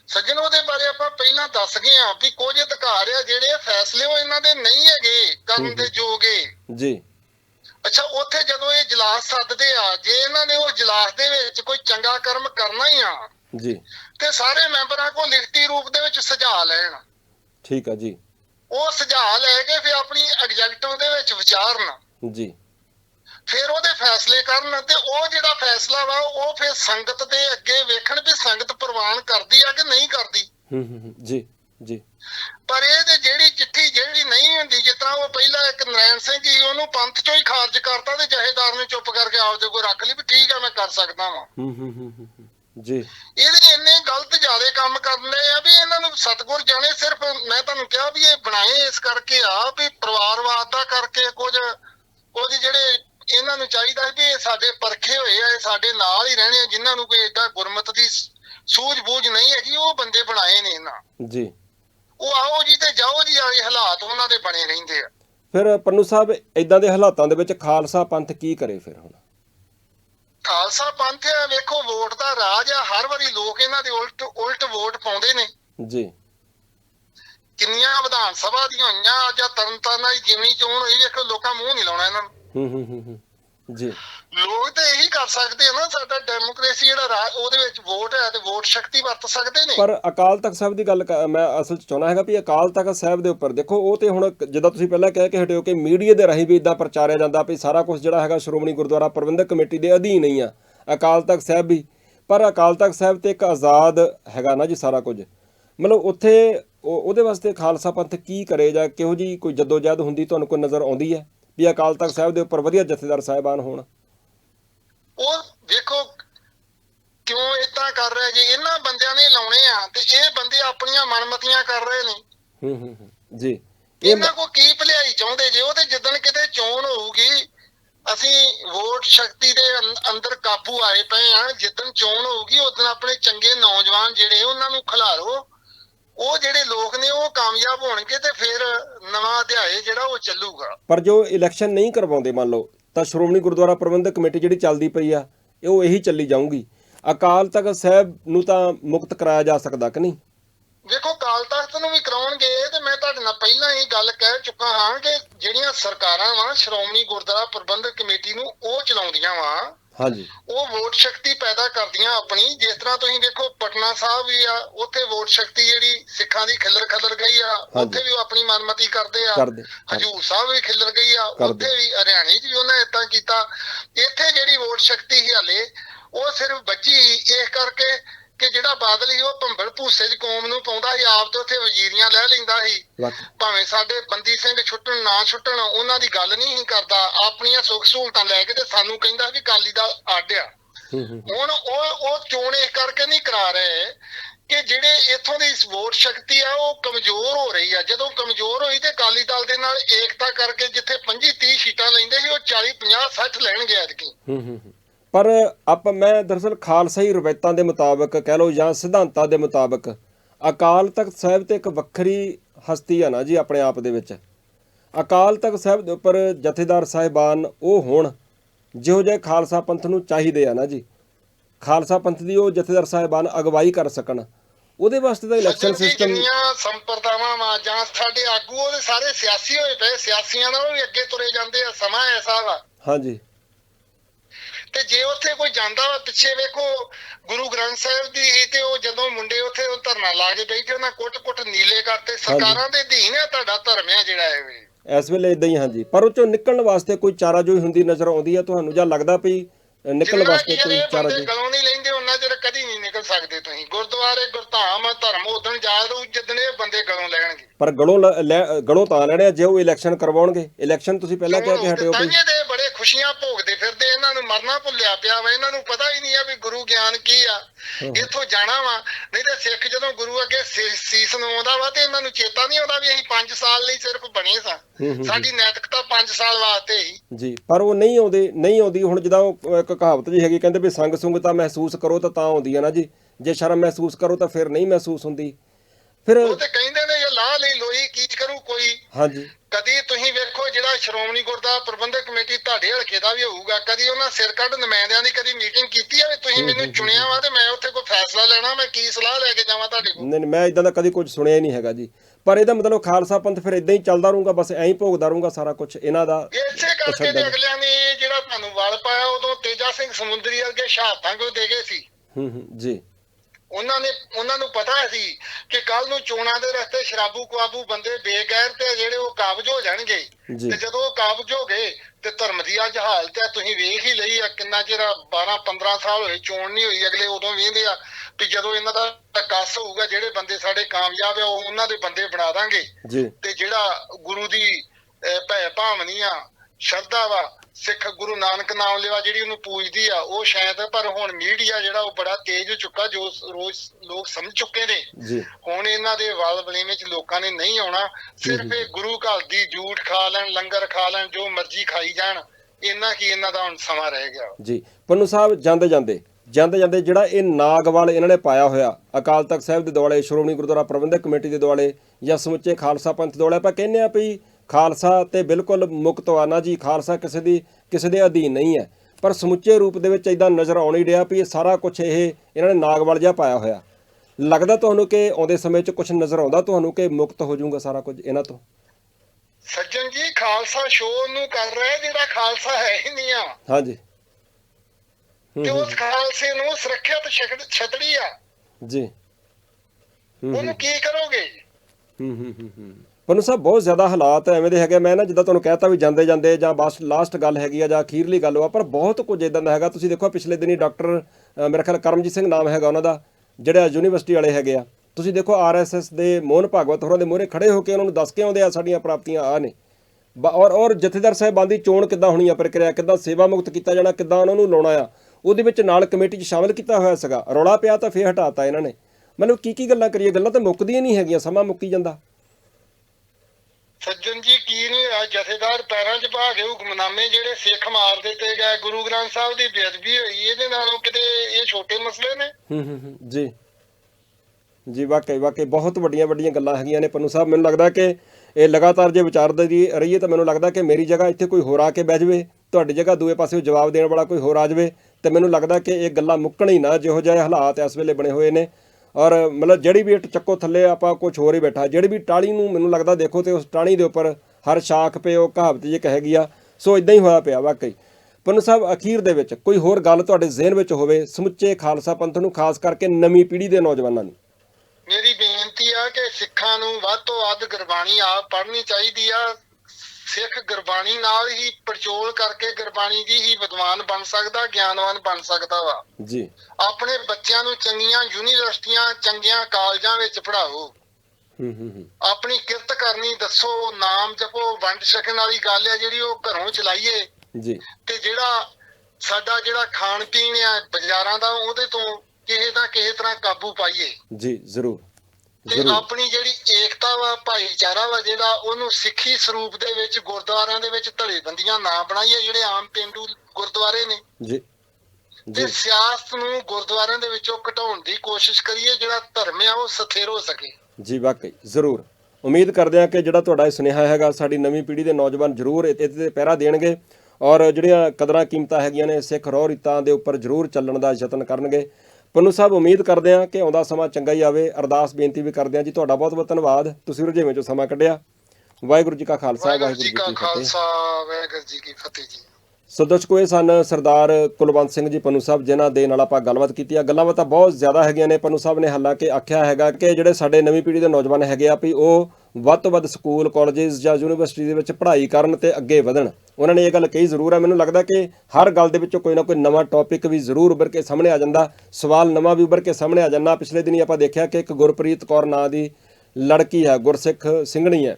ਸੱਜਣ ਉਹਦੇ ਬਾਰੇ ਆਪਾਂ ਪਹਿਲਾਂ ਦੱਸ ਗਏ ਆ ਵੀ ਕੁਝ ਅਧਿਕਾਰ ਆ ਜਿਹੜੇ ਫੈਸਲੇ ਉਹ ਇਹਨਾਂ ਦੇ ਨਹੀਂ ਹੈਗੇ ਕਰਨ ਦੇ ਯੋਗੇ ਜੀ। ਅੱਛਾ ਉੱਥੇ ਜਦੋਂ ਇਹ ਇਜਲਾਸ ਸੱਦਦੇ ਆ ਜੇ ਇਹਨਾਂ ਨੇ ਉਹ ਇਜਲਾਸ ਦੇ ਵਿੱਚ ਕੋਈ ਚੰਗਾ ਕਰਮ ਕਰਨਾ ਹੀ ਆ ਜੀ। ਤੇ ਸਾਰੇ ਮੈਂਬਰਾਂ ਕੋਲ ਲਿਖਤੀ ਰੂਪ ਦੇ ਵਿੱਚ ਸੁਝਾਅ ਲੈਣ। ਠੀਕ ਆ ਜੀ। ਉਹ ਸੁਝਾਅ ਲੈ ਕੇ ਫਿਰ ਆਪਣੀ ਐਗਜ਼ੈਕਟਿਵ ਦੇ ਵਿੱਚ ਵਿਚਾਰਨ। ਜੀ। ਫਿਰ ਉਹਦੇ ਫੈਸਲੇ ਕਰਨ ਤੇ ਉਹ ਜਿਹੜਾ ਫੈਸਲਾ ਵਾ ਉਹ ਫਿਰ ਸੰਗਤ ਦੇ ਅੱਗੇ ਵੇਖਣ ਵੀ ਸੰਗਤ ਪ੍ਰਵਾਨ ਕਰਦੀ ਆ ਕਿ ਨਹੀਂ ਕਰਦੀ। ਹੂੰ ਜੀ ਜੀ। ਪਰ ਇਹ ਤੇ ਜਿਹੜੀ ਚਿੱਠੀ ਜਿਹੜੀ ਨਹੀਂ ਹੁੰਦੀ ਜਿਸ ਤਰ੍ਹਾਂ ਉਹ ਪਹਿਲਾਂ ਇੱਕ ਨਰੈਣ ਸਿੰਘ ਜੀ ਉਹਨੂੰ ਪੰਥ ਚੋਂ ਹੀ ਖਾਰਜ ਕਰਤਾ ਤੇ ਜਹੇਦਾਰ ਨੇ ਚੁੱਪ ਕਰਕੇ ਆਪਦੇ ਕੋਲ ਰੱਖ ਲਈ ਵੀ ਠੀਕ ਆ ਮੈਂ ਕਰ ਸਕਦਾ ਵਾਂ। ਹੂੰ ਹੂੰ, ਹੂੰ, ਜੀ। ਇਹਦੇ ਇੰਨੇ ਗਲਤ ਜ਼ਿਆਦੇ ਕੰਮ ਕਰਨੇ ਆ ਵੀ ਇਹਨਾਂ ਨੂੰ ਸਤਗੁਰ ਜਾਣੇ ਸਿਰਫ ਮੈਂ ਤੁਹਾਨੂੰ ਕਿਹਾ ਵੀ ਇਹ ਬਣਾਏ ਇਸ ਕਰਕੇ ਆ ਵੀ ਪਰਿਵਾਰਵਾਦ ਦਾ ਕਰਕੇ ਕੁਝ ਕੁਝ ਜਿਹੜੇ ਇਹਨਾਂ ਨੂੰ ਚਾਹੀਦਾ ਵੀ ਇਹ ਸਾਡੇ ਪਰਖੇ ਹੋਏ ਆ ਇਹ ਸਾਡੇ ਨਾਲ ਹੀ ਰਹਿਣੇ ਆ ਜਿਨ੍ਹਾਂ ਨੂੰ ਕੋਈ ਏਡਾ ਗੁਰਮਤ ਦੀ ਸੂਝ-ਬੂਝ ਨਹੀਂ ਹੈਗੀ ਉਹ ਬੰਦੇ ਬਣਾਏ ਨੇ ਇਹਨਾਂ। ਜੀ। ਉਹ ਆਓ ਜੀ ਤੇ ਜਾਓ ਜੀ ਵਾਲੇ ਹਾਲਾਤ ਉਹਨਾਂ ਦੇ ਬਣੇ ਰਹਿੰਦੇ ਆ। ਫਿਰ ਪੰਨੂ ਸਾਹਿਬ ਇਦਾਂ ਦੇ ਹਾਲਾਤਾਂ ਦੇ ਵਿੱਚ ਖਾਲਸਾ ਪੰਥ ਕੀ ਕਰੇ ਫਿਰ ਹੁਣ? ਖਾਲਸਾ ਪੰਥ ਆ ਵੇਖੋ ਵੋਟ ਦਾ ਰਾਜ ਆ ਹਰ ਵਾਰੀ ਲੋਕ ਇਹਨਾਂ ਦੇ ਉਲਟ ਉਲਟ ਵੋਟ ਪਾਉਂਦੇ ਨੇ। ਜੀ। ਕਿੰਨੀਆਂ ਵਿਧਾਨ ਸਭਾ ਦੀਆਂ ਹੋਈਆਂ ਅੱਜ ਆ ਤਰਨਤਾਰਨ ਦੀ ਜਿਮਨੀ ਚੋਣ ਹੋਈ ਵੇਖੋ ਲੋਕਾਂ ਮੂੰਹ ਨਹੀਂ ਲਾਉਣਾ ਇਹਨਾਂ ਨੂੰ। ਹੂੰ ਹੂੰ ਹੂੰ। ਜੀ। ਲੋਕ ਤਾਂ ਇਹੀ ਕਰ ਸਕਦੇ ਆ ਨਾ ਸਾਡਾ ਡੈਮੋਕ੍ਰੇਸੀ ਜਿਹੜਾ ਰਾਜ ਉਹਦੇ ਵਿੱਚ ਵੋਟ ਹੈ ਤੇ ਵੋਟ ਸ਼ਕਤੀ ਵਰਤ ਸਕਦੇ ਨੇ। ਪਰ ਅਕਾਲ ਤਖਤ ਸਾਹਿਬ ਦੀ ਗੱਲ ਮੈਂ ਅਸਲ ਚ ਚਾਹੁੰਦਾ ਹੈਗਾ ਵੀ ਅਕਾਲ ਤਖਤ ਸਾਹਿਬ ਦੇ ਉੱਪਰ ਦੇਖੋ ਉਹ ਤੇ ਹੁਣ ਜਿੱਦਾਂ ਤੁਸੀਂ ਪਹਿਲਾਂ ਕਹਿ ਕੇ ਹਟਿਓ ਕਿ ਮੀਡੀਆ ਦੇ ਰਾਹੀਂ ਵੀ ਇਦਾਂ ਪ੍ਰਚਾਰਿਆ ਜਾਂਦਾ ਵੀ ਸਾਰਾ ਕੁਝ ਜਿਹੜਾ ਹੈਗਾ ਸ਼੍ਰੋਮਣੀ ਗੁਰਦੁਆਰਾ ਪ੍ਰਬੰਧਕ ਕਮੇਟੀ ਦੇ ਅਧੀਨ ਹੀ ਆ ਅਕਾਲ ਤਖਤ ਸਾਹਿਬ ਵੀ। ਪਰ ਅਕਾਲ ਤਖਤ ਸਾਹਿਬ ਤੇ ਇੱਕ ਆਜ਼ਾਦ ਹੈਗਾ ਨਾ ਜੀ ਸਾਰਾ ਕੁਝ। ਮਤਲਬ ਉੱਥੇ ਉਹ- ਉਹਦੇ ਵਾਸਤੇ ਖਾਲਸਾ ਪੰਥ ਕੀ ਕਰੇ ਜਾਂ ਕਿਹੋ ਜੀ ਕੋਈ ਜਦੋਜਹਿਦ ਹੁੰਦੀ ਤੁਹਾਨੂੰ ਕੋਈ ਨਜ਼ਰ ਆਉਂਦੀ ਹੈ? ਵੀ ਅਕਾਲ ਤਖਤ ਸਾਹਿਬ ਦੇ ਉੱਪਰ ਵਧੀਆ ਜਥੇਦਾਰ ਸਾਹਿਬਾਨ ਹੋਣ। ਉਹ ਦੇਖੋ ਕਿਉਂ ਇਦਾਂ ਕਰ ਰਿਹਾ ਜੀ? ਇਹਨਾਂ ਬੰਦਿਆਂ ਨੇ ਲਾਉਣੇ ਆ ਤੇ ਇਹ ਬੰਦੇ ਆਪਣੀਆਂ ਮਨਮਤੀਆਂ ਕਰ ਰਹੇ ਨੇ। ਹੂੰ ਹੂੰ ਹੂੰ। ਜੀ। ਇਹ ਇਹਨਾਂ ਕੋ ਕੀ ਭਲਾਈ ਚਾਹੁੰਦੇ ਜੇ? ਉਹ ਤੇ ਜਿੱਦਣ ਕਿਤੇ ਚੋਣ ਹੋਊਗੀ ਅਸੀਂ ਵੋਟ ਸ਼ਕਤੀ ਦੇ ਅੰਦਰ ਕਾਬੂ ਆਏ ਪਏ ਆ। ਜਿੱਦਣ ਚੋਣ ਹੋਊਗੀ ਉਦੋਂ ਆਪਣੇ ਚੰਗੇ ਨੌਜਵਾਨ ਜਿਹੜੇ ਉਹਨਾਂ ਨੂੰ ਖਿਲਾਰੋ। ਉਹ ਜਿਹੜੇ ਲੋਕ ਨੇ ਉਹ ਕਾਮਯਾਬ ਹੋਣਗੇ ਤੇ ਫਿਰ ਨਵਾਂ ਅਧਿਆਏ ਜਿਹੜਾ ਉਹ ਚੱਲੂਗਾ। ਪਰ ਜੋ ਇਲੈਕਸ਼ਨ ਨਹੀਂ ਕਰਵਾਉਂਦੇ ਮੰਨ ਲਓ ਤਾਂ ਸ਼੍ਰੋਮਣੀ ਗੁਰਦੁਆਰਾ ਪ੍ਰਬੰਧਕ ਕਮੇਟੀ ਜਿਹੜੀ ਚੱਲਦੀ ਪਈ ਆ ਇਹ ਉਹ ਇਹੀ ਚੱਲੀ ਜਾਊਗੀ। ਅਕਾਲ ਤਖਤ ਸਾਹਿਬ ਨੂੰ ਤਾਂ ਮੁਕਤ ਕਰਾਇਆ ਜਾ ਸਕਦਾ ਕਿ ਨਹੀਂ? ਵੇਖੋ ਕਾਲ ਤਖਤ ਨੂੰ ਵੀ ਕਰਾਉਣਗੇ ਤੇ ਮੈਂ ਤੁਹਾਡੇ ਨਾਲ ਪਹਿਲਾਂ ਹੀ ਗੱਲ ਕਹਿ ਚੁੱਕਾ ਹਾਂ ਕਿ ਜਿਹੜੀਆਂ ਸਰਕਾਰਾਂ ਵਾ ਸ਼੍ਰੋਮਣੀ ਗੁਰਦੁਆਰਾ ਪ੍ਰਬੰਧਕ ਕਮੇਟੀ ਨੂੰ ਉਹ ਚਲਾਉਂਦੀਆਂ ਵਾ ਹਾਂਜੀ। ਉਹ ਵੋਟ ਸ਼ਕਤੀ ਪੈਦਾ ਕਰਦੀਆਂ ਆਪਣੀ। ਜਿਸ ਤਰ੍ਹਾਂ ਤੁਸੀਂ ਦੇਖੋ ਪਟਨਾ ਸਾਹਿਬ ਵੀ ਆ ਉੱਥੇ ਵੋਟ ਸ਼ਕਤੀ ਜਿਹੜੀ ਸਿੱਖਾਂ ਦੀ ਖਿੱਲਰ ਖਿੱਲਰ ਗਈ ਆ ਉੱਥੇ ਵੀ ਉਹ ਆਪਣੀ ਮਨਮਤੀ ਕਰਦੇ ਆ। ਹਜੂਰ ਸਾਹਿਬ ਵੀ ਖਿੱਲਰ ਗਈ ਆ। ਉੱਥੇ ਵੀ ਹਰਿਆਣੇ 'ਚ ਵੀ ਉਹਨਾਂ ਇਦਾਂ ਕੀਤਾ। ਇੱਥੇ ਜਿਹੜੀ ਵੋਟ ਸ਼ਕਤੀ ਸੀ ਹਲੇ ਉਹ ਸਿਰਫ ਬੱਜੀ ਇਸ ਕਰਕੇ ਕਿ ਜਿਹੜਾ ਬਾਦਲ ਸੀ ਉਹ ਭੰਬਲ ਭੂਸੇ 'ਚ ਕੌਮ ਨੂੰ ਪਾਉਂਦਾ ਸੀ ਆਪ ਤੇ ਉੱਥੇ ਵਜ਼ੀਰੀਆਂ ਲੈ ਲੈਂਦਾ ਸੀ। ਭਾਵੇਂ ਸਾਡੇ ਬੰਦੀ ਸਿੰਘ ਛੁੱਟਣ ਨਾ ਛੁੱਟਣ ਉਹਨਾਂ ਦੀ ਗੱਲ ਨਹੀਂ ਕਰਦਾ। ਆਪਣੀਆਂ ਸੁੱਖ ਸਹੂਲਤਾਂ ਲੈ ਕੇ ਤੇ ਸਾਨੂੰ ਕਹਿੰਦਾ ਵੀ ਕਾਲੀ ਦਾ ਅੱਡ ਆ ਹੂੰ ਹੂੰ। ਹੁਣ ਉਹ ਉਹ ਚੋਣ ਇਸ ਕਰਕੇ ਨਹੀਂ ਕਰਾ ਰਹੇ ਕਿ ਜਿਹੜੇ ਇੱਥੋਂ ਦੀ ਵੋਟ ਸ਼ਕਤੀ ਆ ਉਹ ਕਮਜ਼ੋਰ ਹੋ ਰਹੀ ਆ। ਜਦੋਂ ਕਮਜ਼ੋਰ ਹੋਈ ਤੇ ਅਕਾਲੀ ਦਲ ਦੇ ਨਾਲ ਏਕਤਾ ਕਰਕੇ ਜਿੱਥੇ 25 30 ਸੀਟਾਂ ਲੈਂਦੇ ਸੀ ਉਹ 40 50 60 ਲੈਣਗੇ ਹੂੰ ਹੂੰ। ਪਰ ਆਪ ਮੈਂ ਦਰਅਸਲ ਖਾਲਸਾਈ ਰਵਾਇਤਾਂ ਦੇ ਮੁਤਾਬਕ ਕਹਿ ਲਓ ਜਾਂ ਸਿਧਾਂਤਾਂ ਦੇ ਮੁਤਾਬਕ ਅਕਾਲ ਤਖਤ ਸਾਹਿਬ ਤੇ ਇੱਕ ਵੱਖਰੀ ਹਸਤੀ ਆ ਨਾ ਜੀ ਆਪਣੇ ਆਪ ਦੇ ਵਿੱਚ। ਅਕਾਲ ਤਖਤ ਸਾਹਿਬ ਦੇ ਉੱਪਰ ਜਥੇਦਾਰ ਸਾਹਿਬਾਨ ਉਹ ਹੋਣ ਜਿਹੋ ਜਿਹੇ ਖਾਲਸਾ ਪੰਥ ਨੂੰ ਚਾਹੀਦੇ ਆ ਨਾ ਜੀ। ਖਾਲਸਾ ਪੰਥ ਦੀ ਉਹ ਜਥੇਦਾਰ ਸਾਹਿਬਾਨ ਅਗਵਾਈ ਕਰ ਸਕਣ। ਉਹਦੇ ਵਾਸਤੇ ਤਾਂ ਇਲੈਕਸ਼ਨ ਸਿਸਟਮ ਸੰਪਰਦਾਵਾਂ ਵਾ ਜਾਂ ਸਾਡੇ ਆਗੂ ਉਹਦੇ ਸਾਰੇ ਸਿਆਸੀ ਹੋਏ ਪਏ ਸਿਆਸੀਆਂ ਨਾਲੋਂ ਵੀ ਅੱਗੇ ਤੁਰੇ ਜਾਂਦੇ ਆ ਸਮਾਂ ਐਸਾ ਵਾ। ਹਾਂਜੀ। ਤੇ ਜੇ ਉੱਥੇ ਕੋਈ ਜਾਂਦਾ ਵਾ ਪਿੱਛੇ ਵੇਖੋ ਗੁਰੂ ਗ੍ਰੰਥ ਸਾਹਿਬ ਦੀ ਸੀ ਤੇ ਉਹ ਜਦੋਂ ਮੁੰਡੇ ਉੱਥੇ ਉਹ ਧਰਨਾ ਲਾ ਕੇ ਬੈਠੇ ਉਹਨਾਂ ਕੁੱਟ-ਕੁੱਟ ਨੀਲੇ ਕਰਤੇ। ਸਰਕਾਰਾਂ ਦੇ ਅਧੀਨ ਹੈ ਤੁਹਾਡਾ ਧਰਮ ਹੈ ਜਿਹੜਾ ਵੀ ਇਸ ਵੇਲੇ ਇਦਾਂ ਹੀ ਹਾਂਜੀ। ਪਰ ਉਹ ਚੋਂ ਨਿਕਲਣ ਵਾਸਤੇ ਕੋਈ ਚਾਰਾ ਜੋਈ ਹੁੰਦੀ ਨਜ਼ਰ ਆਉਂਦੀ ਹੈ ਤੁਹਾਨੂੰ ਜਾਂ ਲੱਗਦਾ ਪਈ ਜਿੰਨਾ ਵਾਸਤੇ ਕੋਈ ਚਾਰਾ ਜੋਈ ਗਲੋਂ ਨਹੀਂ ਲੈਂਦੇ ਉਹਨਾਂ ਚਿਰ ਕਦੀ ਨਹੀਂ ਨਿਕਲ ਸਕਦੇ ਤੁਸੀਂ। ਗੁਰਦੁਆਰੇ ਗੁਰਧਾਮ ਧਰਮ ਉਦੋਂ ਹੋਊ ਜਿੱਦਣ ਇਹ ਬੰਦੇ ਗਲੋਂ ਲੈਣਗੇ। ਪਰ ਗਲੋਂ ਗਲੋਂ ਤਾਂ ਲੈਣੇ ਜੇ ਉਹ ਇਲੈਕਸ਼ਨ ਕਰਵਾਉਣਗੇ। ਇਲੈਕਸ਼ਨ ਤੁਸੀਂ ਪਹਿਲਾਂ ਕਹਿ ਕੇ ਹਟਿਓ ਕੋਈ ਤੇ ਬੜੇ ਖੁਸ਼ੀਆਂ ਭੋਗਦੇ ਫਿਰਦੇ ਇਹਨਾਂ ਨੂੰ ਮਰਨਾ ਭੁੱਲਿਆ ਪਿਆ ਵਾ। ਇਹਨਾਂ ਨੂੰ ਪਤਾ ਹੀ ਨਹੀਂ ਆ ਵੀ ਗੁਰੂ ਗਿਆਨ ਕੀ ਆ। ਇੱਥੋਂ ਜਾਣਾ ਵਾ ਨਹੀਂ ਤੇ ਸਿੱਖ ਜਦੋਂ ਗੁਰੂ ਅੱਗੇ ਸੀਸ ਨਵਾਉਂਦਾ ਵਾ ਤੇ ਇਹਨਾਂ ਨੂੰ ਚੇਤਾ ਨਹੀਂ ਆਉਂਦਾ ਵੀ ਅਸੀਂ 5 ਸਾਲ ਲਈ ਸਿਰਫ ਬਣੇ ਸਾਂ। ਸਾਡੀ ਨੈਤਿਕਤਾ 5 ਸਾਲ ਵਾਸਤੇ ਹੀ। ਜੀ ਪਰ ਉਹ ਨਹੀਂ ਆਉਂਦੇ ਨਹੀਂ ਆਉਂਦੀ। ਹੁਣ ਜਿੱਦਾਂ ਉਹ ਇੱਕ ਕਹਾਵਤ ਜੀ ਹੈਗੀ ਕਹਿੰਦੇ ਵੀ ਸੰਗ ਸੁੰਗ ਤਾਂ ਮਹਿਸੂਸ ਕਰੋ ਤਾਂ ਤਾਂ ਆਉਂਦੀ ਹੈ ਨਾ ਜੀ। ਜੇ ਸ਼ਰਮ ਮਹਿਸੂਸ ਕਰੋ ਤਾਂ ਫਿਰ ਨਹੀਂ ਮਹਿਸੂਸ ਹੁੰਦੀ। ਫਿਰ ਉਹ ਤੇ ਕਹਿੰਦੇ ਨੇ ਇਹ ਲਾਹ ਲਈ ਲੋਈ ਕੀ ਕਰੂ ਕੋਈ? ਹਾਂਜੀ। ਕਦੀ ਤੁਸੀਂ ਵੇਖੋ ਜਿਹੜਾ ਸ਼੍ਰੋਮਣੀ ਗੁਰਦੁਆਰਾ ਪ੍ਰਬੰਧਕ ਕਮੇਟੀ ਤੁਹਾਡੇ ਹਲਕੇ ਦਾ ਵੀ ਹੋਊਗਾ ਕਦੀ ਉਹਨਾਂ ਸਿਰ ਕੱਢ ਨੁਮਾਇੰਦਿਆਂ ਦੀ ਕਦੀ ਮੀਟਿੰਗ ਕੀਤੀ ਆ ਵੀ ਤੁਸੀਂ ਮੈਨੂੰ ਚੁਣਿਆ ਵਾ ਤੇ ਮੈਂ ਉੱਥੇ ਕੋਈ ਫੈਸਲਾ ਲੈਣਾ ਮੈਂ ਕੀ ਸਲਾਹ ਲੈ ਕੇ ਜਾਵਾਂ ਤੁਹਾਡੇ ਕੋਲ? ਨਹੀਂ ਨਹੀਂ, ਮੈਂ ਇਦਾਂ ਦਾ ਕਦੀ ਕੁਝ ਸੁਣਿਆ ਹੀ ਨਹੀਂ ਹੈਗਾ ਜੀ। ਪਰ ਇਹਦਾ ਮਤਲਬ ਖਾਲਸਾ ਪੰਥ ਫਿਰ ਇਦਾਂ ਹੀ ਚੱਲਦਾ ਰਹੂਗਾ ਬਸ ਐਂ ਹੀ ਭੋਗਦਾ ਰਹੂਗਾ ਸਾਰਾ ਕੁਝ ਇਹਨਾਂ ਦਾ ਇਸੇ ਕਰਕੇ ਤੇ ਅਗਲਿਆਂ ਨੇ ਜਿਹੜਾ ਤੁਹਾਨੂੰ ਵਲ ਪਾਇਆ ਉਦੋਂ ਤੇਜਾ ਸਿੰਘ ਸਮੁੰਦਰੀ ਵਰਗੇ ਸ਼ਹਾਦਤਾਂ ਕਿਉਂ ਦੇ ਗਏ ਸੀ? ਹੂੰ ਹੂੰ ਜੀ। ਉਹਨਾਂ ਨੇ ਉਹਨਾਂ ਨੂੰ ਪਤਾ ਸੀ ਕਿ ਕੱਲ ਨੂੰ ਚੋਣਾਂ ਦੇ ਰਸਤੇ ਸ਼ਰਾਬੂ ਕੁਆਬੂ ਬੰਦੇ ਬੇਗੈਰ ਤੇ ਜਿਹੜੇ ਉਹ ਕਾਬਜ ਹੋ ਜਾਣਗੇ ਤੇ ਜਦੋਂ ਉਹ ਕਾਬਜ ਹੋ ਗਏ ਤੇ ਧਰਮ ਦੀ ਅੱਜ ਹਾਲਤ ਹੈ ਤੁਸੀਂ ਵੇਖ ਹੀ ਲਈ ਆ ਕਿੰਨਾ ਚਿਰ 12 15 ਸਾਲ ਹੋਏ ਚੋਣ ਨਹੀਂ ਹੋਈ ਅਗਲੇ ਉਦੋਂ ਵੇਂਦੇ ਆ ਵੀ ਜਦੋਂ ਇਹਨਾਂ ਦਾ ਕੱਸ ਹੋਊਗਾ ਜਿਹੜੇ ਬੰਦੇ ਸਾਡੇ ਕਾਮਯਾਬ ਆ ਉਹ ਉਹਨਾਂ ਦੇ ਬੰਦੇ ਬਣਾ ਦਾਂਗੇ। ਤੇ ਜਿਹੜਾ ਗੁਰੂ ਦੀ ਭੈ ਭਾਵਨੀ ਆ ਸ਼ਰਧਾ ਵਾ ਸਿੱਖ ਗੁਰੂ ਨਾਨਕ ਨਾਮ ਲੈਵਾ ਜਿਹੜੀ ਉਹਨੂੰ ਪੂਜਦੀ ਆ ਉਹ ਸ਼ਾਇਦ ਪਰ ਹੁਣ ਮੀਡੀਆ ਜਿਹੜਾ ਉਹ ਬੜਾ ਤੇਜ਼ ਹੋ ਚੁੱਕਾ ਜੋ ਰੋਜ਼ ਲੋਕ ਸਮਝ ਚੁੱਕੇ ਨੇ। ਜੀ। ਹੁਣ ਇਹਨਾਂ ਦੇ ਵਲ ਬਲੇਵੇਂ ਚ ਲੋਕਾਂ ਨੇ ਨਹੀਂ ਆਉਣਾ ਸਿਰਫ ਇਹ ਗੁਰੂ ਘਰ ਦੀ ਜੂਠ ਖਾ ਲੈਣ ਲੰਗਰ ਖਾ ਲੈਣ ਜੋ ਮਰਜ਼ੀ ਖਾਈ ਜਾਣ ਇੰਨਾ ਕੀ ਇਹਨਾਂ ਦਾ ਹੁਣ ਸਮਾਂ ਰਹਿ ਗਿਆ। ਜੀ ਪੰਨੂ ਸਾਹਿਬ ਜਾਂਦੇ ਜਾਂਦੇ ਜਾਂਦੇ ਜਾਂਦੇ ਜਿਹੜਾ ਇਹ ਨਾਗਵਾਲ ਇਹਨਾਂ ਨੇ ਪਾਇਆ ਹੋਇਆ ਅਕਾਲ ਤਖਤ ਸਾਹਿਬ ਦੇ ਦੁਆਲੇ ਸ਼੍ਰੋਮਣੀ ਗੁਰਦੁਆਰਾ ਪ੍ਰਬੰਧਕ ਕਮੇਟੀ ਦੇ ਦੁਆਲੇ ਜਾਂ ਸਮੁੱਚੇ ਖਾਲਸਾ ਪੰਥ ਦੁਆਲੇ ਆਪਾਂ ਕਹਿੰਦੇ ਆ ਵੀ ਖਾਲਸਾ ਤੇ ਬਿਲਕੁਲ ਮੁਕਤ ਆਨਾ ਜੀ ਖਾਲਸਾ ਕਿਸੇ ਦੀ ਕਿਸੇ ਦੇ ਅਧੀਨ ਨਹੀਂ ਹੈ। ਪਰ ਸਮੁੱਚੇ ਰੂਪ ਦੇ ਵਿੱਚ ਇਦਾਂ ਨਜ਼ਰ ਆਉਣ ਹੀ ਡਿਆ ਵੀ ਇਹ ਸਾਰਾ ਕੁਝ ਇਹ ਇਹਨਾਂ ਨੇ ਨਾਗਵਾਲ ਜਿਹਾ ਪਾਇਆ ਹੋਇਆ। ਲੱਗਦਾ ਤੁਹਾਨੂੰ ਕਿ ਆਉਂਦੇ ਸਮੇਂ 'ਚ ਕੁਝ ਨਜ਼ਰ ਆਉਂਦਾ ਤੁਹਾਨੂੰ ਕਿ ਮੁਕਤ ਹੋ ਜਾਊਗਾ ਸਾਰਾ ਕੁਝ ਇਹਨਾਂ ਤੋਂ? ਸੱਜਣ ਜੀ ਖਾਲਸਾ ਸ਼ੋਅ ਨੂੰ ਕਰ ਰਿਹਾ ਜਿਹੜਾ ਖਾਲਸਾ ਹੈ ਹੀ ਨਹੀਂ ਆ। ਹਾਂਜੀ। ਤੇ ਉਸ ਖਾਲਸੇ ਨੂੰ ਸੁਰੱਖਿਅਤ ਛਤਰੀ ਆ। ਜੀ। ਉਹਨੂੰ ਕੀ ਕਰੋਗੇ? ਹੂੰ ਹੂੰ ਹੂੰ। ਪਨੂ ਸਾਹਿਬ ਬਹੁਤ ਜ਼ਿਆਦਾ ਹਾਲਾਤ ਐਵੇਂ ਦੇ ਹੈਗੇ ਮੈਂ ਨਾ ਜਿੱਦਾਂ ਤੁਹਾਨੂੰ ਕਹਿਤਾ ਵੀ ਜਾਂਦੇ ਜਾਂਦੇ ਜਾਂ ਬਸ ਲਾਸਟ ਗੱਲ ਹੈਗੀ ਆ ਜਾਂ ਅਖੀਰਲੀ ਗੱਲ ਵਾ ਪਰ ਬਹੁਤ ਕੁਝ ਇਦਾਂ ਦਾ ਹੈਗਾ। ਤੁਸੀਂ ਦੇਖੋ ਪਿਛਲੇ ਦਿਨੀ ਡਾਕਟਰ ਅ, ਮੇਰਾ ਖਿਆਲ ਕਰਮਜੀਤ ਸਿੰਘ ਨਾਮ ਹੈਗਾ ਉਹਨਾਂ ਦਾ ਜਿਹੜਾ ਯੂਨੀਵਰਸਿਟੀ ਵਾਲੇ ਹੈਗੇ ਆ। ਤੁਸੀਂ ਦੇਖੋ ਆਰਐਸਐਸ ਦੇ ਮੋਹਨ ਭਾਗਵਤ ਹੋਰਾਂ ਦੇ ਮੂਹਰੇ ਖੜੇ ਹੋ ਕੇ ਉਹਨਾਂ ਨੂੰ ਦੱਸ ਕੇ ਆਉਂਦੇ ਆ ਸਾਡੀਆਂ ਪ੍ਰਾਪਤੀਆਂ ਆ ਨੇ। ਬ- ਔਰ ਔਰ ਜਥੇਦਾਰ ਸਾਹਿਬਾਨ ਦੀ ਚੋਣ ਕਿੱਦਾਂ ਹੋਣੀ ਆ ਪ੍ਰਕਿਰਿਆ ਕਿੱਦਾਂ ਸੇਵਾ ਮੁਕਤ ਕੀਤਾ ਜਾਣਾ ਕਿੱਦਾਂ ਉਹਨਾਂ ਨੂੰ ਲਾਉਣਾ ਆ ਉਹਦੇ ਵਿੱਚ ਨਾਲ ਕਮੇਟੀ 'ਚ ਸ਼ਾਮਿਲ ਕੀਤਾ ਹੋਇਆ ਸੀਗਾ। ਰੌਲਾ ਪਿਆ ਤਾਂ ਫੇਰ ਹਟਾਤਾ ਇਹਨਾਂ ਨੇ। ਮਤਲਬ ਕੀ ਕੀ ਗੱਲਾਂ ਕਰੀਏ? ਗੱਲਾਂ ਤਾਂ ਮੁੱਕਦੀਆਂ ਨਹੀਂ ਹੈਗੀਆਂ ਸਮਾਂ ਮੁੱਕੀ ਜਾਂਦਾ। ਸੱਜਣ ਜੀ, ਕੀ ਨਹੀਂ ਹੋਇਆ ਜਥੇਦਾਰ ਪੈਰਾਂ 'ਚ ਪਾ ਕੇ ਹੁਕਮਨਾਮੇ ਜਿਹੜੇ ਸਿੱਖ ਮਾਰ ਦਿੱਤੇ ਗਏ? ਗੁਰੂ ਗ੍ਰੰਥ ਸਾਹਿਬ ਦੀ ਬੇਅਦਬੀ ਹੋਈ, ਇਹਦੇ ਨਾਲੋਂ ਕਿਤੇ ਇਹ ਛੋਟੇ ਮਸਲੇ ਨੇ? ਹੂੰ ਹੂੰ ਜੀ। ਜੀ, ਵਾਕਈ ਵਾਕਈ, ਬਹੁਤ ਵੱਡੀਆਂ ਵੱਡੀਆਂ ਗੱਲਾਂ ਹੈਗੀਆਂ ਨੇ ਪੰਨੂ ਸਾਹਿਬ। ਮੈਨੂੰ ਲੱਗਦਾ ਕਿ ਇਹ ਲਗਾਤਾਰ ਜੇ ਵਿਚਾਰਦੇ ਦੀ ਰਹੀਏ ਤਾਂ ਮੈਨੂੰ ਲੱਗਦਾ ਕਿ ਮੇਰੀ ਜਗ੍ਹਾ ਇੱਥੇ ਕੋਈ ਹੋਰ ਆ ਕੇ ਬਹਿ ਜਾਵੇ, ਤੁਹਾਡੀ ਜਗ੍ਹਾ ਦੂਏ ਪਾਸੇ ਜਵਾਬ ਦੇਣ ਵਾਲਾ ਕੋਈ ਹੋਰ ਆ ਜਾਵੇ। ਤੇ ਮੈਨੂੰ ਲੱਗਦਾ ਕਿ ਇਹ ਗੱਲਾਂ ਮੁੱਕਣ ਹੀ ਨਾ, ਜਿਹੋ ਜਿਹੇ ਹਾਲਾਤ ਇਸ ਵੇਲੇ ਬਣੇ ਹੋਏ ਨੇ। ਔਰ ਮਤਲਬ ਜਿਹੜੀ ਵੀ ਇੱਟ ਚੱਕੋ ਥੱਲੇ ਆਪਾਂ ਕੁਝ ਹੋਰ ਹੀ ਬੈਠਾ। ਜਿਹੜੀ ਵੀ ਟਾਹਲੀ ਨੂੰ ਮੈਨੂੰ ਲੱਗਦਾ ਦੇਖੋ ਤੇ ਉਸ ਟਾਹਣੀ ਦੇ ਉੱਪਰ ਹਰ ਸ਼ਾਖ ਪੇ ਉਹ ਕਹਾਵਤ ਜੇ ਕਹੇਗੀ ਆ। ਸੋ ਇਦਾਂ ਹੀ ਹੋਇਆ ਪਿਆ ਵਾਕਈ। ਪੰਨੂ ਸਾਹਿਬ, ਅਖੀਰ ਦੇ ਵਿੱਚ ਕੋਈ ਹੋਰ ਗੱਲ ਤੁਹਾਡੇ ਜ਼ਿਹਨ ਵਿੱਚ ਹੋਵੇ, ਸਮੁੱਚੇ ਖਾਲਸਾ ਪੰਥ ਨੂੰ, ਖਾਸ ਕਰਕੇ ਨਵੀਂ ਪੀੜ੍ਹੀ ਦੇ ਨੌਜਵਾਨਾਂ ਨੂੰ। ਮੇਰੀ ਬੇਨਤੀ ਆ ਕਿ ਸਿੱਖਾਂ ਨੂੰ ਵੱਧ ਤੋਂ ਵੱਧ ਗੁਰਬਾਣੀ ਆਪ ਪੜ੍ਹਨੀ ਚਾਹੀਦੀ ਆ। ਸਿੱਖ ਗੁਰਬਾਣੀ ਨਾਲ ਹੀ ਪਰਚੋਲ ਕਰਕੇ ਗੁਰਬਾਣੀ ਦੀ ਹੀ ਵਿਦਵਾਨ ਬਣ ਸਕਦਾ ਗਿਆਨਵਾਨ ਬਣ ਸਕਦਾ ਵਾ। ਜੀ। ਆਪਣੇ ਬੱਚਿਆਂ ਨੂੰ ਚੰਗੀਆਂ ਯੂਨੀਵਰਸਿਟੀਆਂ ਚੰਗੀਆਂ ਕਾਲਜਾਂ ਵਿੱਚ ਪੜ੍ਹਾਓ। ਹੂੰ ਹੂੰ ਆਪਣੀ ਕਿਰਤ ਕਰਨੀ ਦੱਸੋ ਨਾਮ ਜਪੋ ਵੰਡ ਛਕਣ ਵਾਲੀ ਗੱਲ ਹੈ ਜਿਹੜੀ ਉਹ ਘਰੋਂ ਚਲਾਈਏ। ਜੀ। ਤੇ ਜਿਹੜਾ ਸਾਡਾ ਜਿਹੜਾ ਖਾਣ ਪੀਣ ਆ ਬਾਜ਼ਾਰਾਂ ਦਾ ਉਹਦੇ ਤੋਂ ਕਿਸੇ ਦਾ ਕਿਸੇ ਤਰ੍ਹਾਂ ਕਾਬੂ ਪਾਈਏ। ਜੀ ਜ਼ਰੂਰ। ਤੇ ਆਪਣੀ ਜਿਹੜੀ ਏਕਤਾ ਵਾ ਭਾਈਚਾਰਾ ਵਾ ਜਿਹੜਾ ਉਹਨੂੰ ਸਿੱਖੀ ਸਰੂਪ ਦੇ ਵਿੱਚ ਗੁਰਦੁਆਰਿਆਂ ਦੇ ਵਿੱਚ ਧੜੇਬੰਦੀਆਂ ਨਾ ਬਣਾਈਏ ਜਿਹੜੇ ਆਮ ਪਿੰਡੂ ਗੁਰਦੁਆਰੇ ਨੇ। ਜੀ ਤੇ ਜੀ। ਸਿਆਸਤ ਨੂੰ ਗੁਰਦੁਆਰਿਆਂ ਦੇ ਵਿੱਚੋਂ ਘਟਾਉਣ ਦੀ ਕੋਸ਼ਿਸ਼ ਕਰੀਏ ਜਿਹੜਾ ਧਰਮ ਆ ਉਹ ਸਥਿਰ ਹੋ ਸਕੇ। ਜੀ ਵਾਕਈ ਜ਼ਰੂਰ। ਉਮੀਦ ਕਰਦੇ ਹਾਂ ਕਿ ਜਿਹੜਾ ਤੁਹਾਡਾ ਇਹ ਸੁਨੇਹਾ ਹੈਗਾ ਸਾਡੀ ਨਵੀਂ ਪੀੜ੍ਹੀ ਦੇ ਨੌਜਵਾਨ ਜ਼ਰੂਰ ਇਹਦੇ ਤੇ ਪਹਿਰਾ ਦੇਣਗੇ ਔਰ ਜਿਹੜੀਆਂ ਕਦਰਾਂ ਕੀਮਤਾਂ ਹੈਗੀਆਂ ਨੇ ਸਿੱਖ ਰੋਹ ਰੀਤਾਂ ਦੇ ਉੱਪਰ ਜ਼ਰੂਰ ਚੱਲਣ ਦਾ ਯਤਨ ਕਰਨਗੇ। ਪੰਨੂ ਸਾਹਿਬ ਉਮੀਦ ਕਰਦੇ ਹਾਂ ਕਿ ਆਉਂਦਾ ਸਮਾਂ ਚੰਗਾ ਹੀ ਆਵੇ। ਅਰਦਾਸ ਬੇਨਤੀ ਵੀ ਕਰਦੇ ਹਾਂ ਜੀ। ਤੁਹਾਡਾ ਬਹੁਤ ਬਹੁਤ ਧੰਨਵਾਦ। ਤੁਸੀਂ ਰੁਝੇਵੇਂ ਚੋਂ ਸਮਾਂ ਕੱਢਿਆ। ਵਾਹਿਗੁਰੂ ਜੀ ਕਾ ਖਾਲਸਾ ਵਾਹਿਗੁਰੂ ਜੀ ਕਾ ਫਤਿਹ। ਵਾਹਿਗੁਰੂ ਜੀ ਕੀ ਫਤਿਹ ਜੀ। ਸੋ ਦਰਸ਼ਕੋ, ਇਹ ਸਨ ਸਰਦਾਰ ਕੁਲਵੰਤ ਸਿੰਘ ਜੀ ਪੰਨੂ ਸਾਹਿਬ, ਜਿਨ੍ਹਾਂ ਦੇ ਨਾਲ ਆਪਾਂ ਗੱਲਬਾਤ ਕੀਤੀ ਆ। ਗੱਲਾਂ ਬਾਤਾਂ ਬਹੁਤ ਜ਼ਿਆਦਾ ਹੈਗੀਆਂ ਨੇ, ਪੰਨੂ ਸਾਹਿਬ ਨੇ ਹਾਲਾਂਕਿ ਆਖਿਆ ਹੈਗਾ ਕਿ ਜਿਹੜੇ ਸਾਡੇ ਨਵੀਂ ਪੀੜ੍ਹੀ ਦੇ ਨੌਜਵਾਨ ਹੈਗੇ ਆ ਵੀ ਉਹ ਵੱਧ ਤੋਂ ਵੱਧ ਸਕੂਲ, ਕਾਲਜਸ ਜਾਂ ਯੂਨੀਵਰਸਿਟੀ ਦੇ ਵਿੱਚ ਪੜ੍ਹਾਈ ਕਰਨ ਤੇ ਅੱਗੇ ਵਧਣ। ਉਹਨਾਂ ਨੇ ਇਹ ਗੱਲ ਕਹੀ ਜ਼ਰੂਰ ਹੈ ਮੈਨੂੰ ਲੱਗਦਾ ਕਿ ਹਰ ਗੱਲ ਦੇ ਵਿੱਚੋਂ ਕੋਈ ਨਾ ਕੋਈ ਨਵਾਂ ਟੌਪਿਕ ਵੀ ਜ਼ਰੂਰ ਉੱਭਰ ਕੇ ਸਾਹਮਣੇ ਆ ਜਾਂਦਾ। ਸਵਾਲ ਨਵਾਂ ਵੀ ਉੱਭਰ ਕੇ ਸਾਹਮਣੇ ਆ ਜਾਂਦਾ। ਪਿਛਲੇ ਦਿਨੀ ਆਪਾਂ ਦੇਖਿਆ ਕਿ ਇੱਕ ਗੁਰਪ੍ਰੀਤ ਕੌਰ ਨਾਂ ਦੀ ਲੜਕੀ ਹੈ, ਗੁਰਸਿੱਖ ਸਿੰਘਣੀ ਹੈ।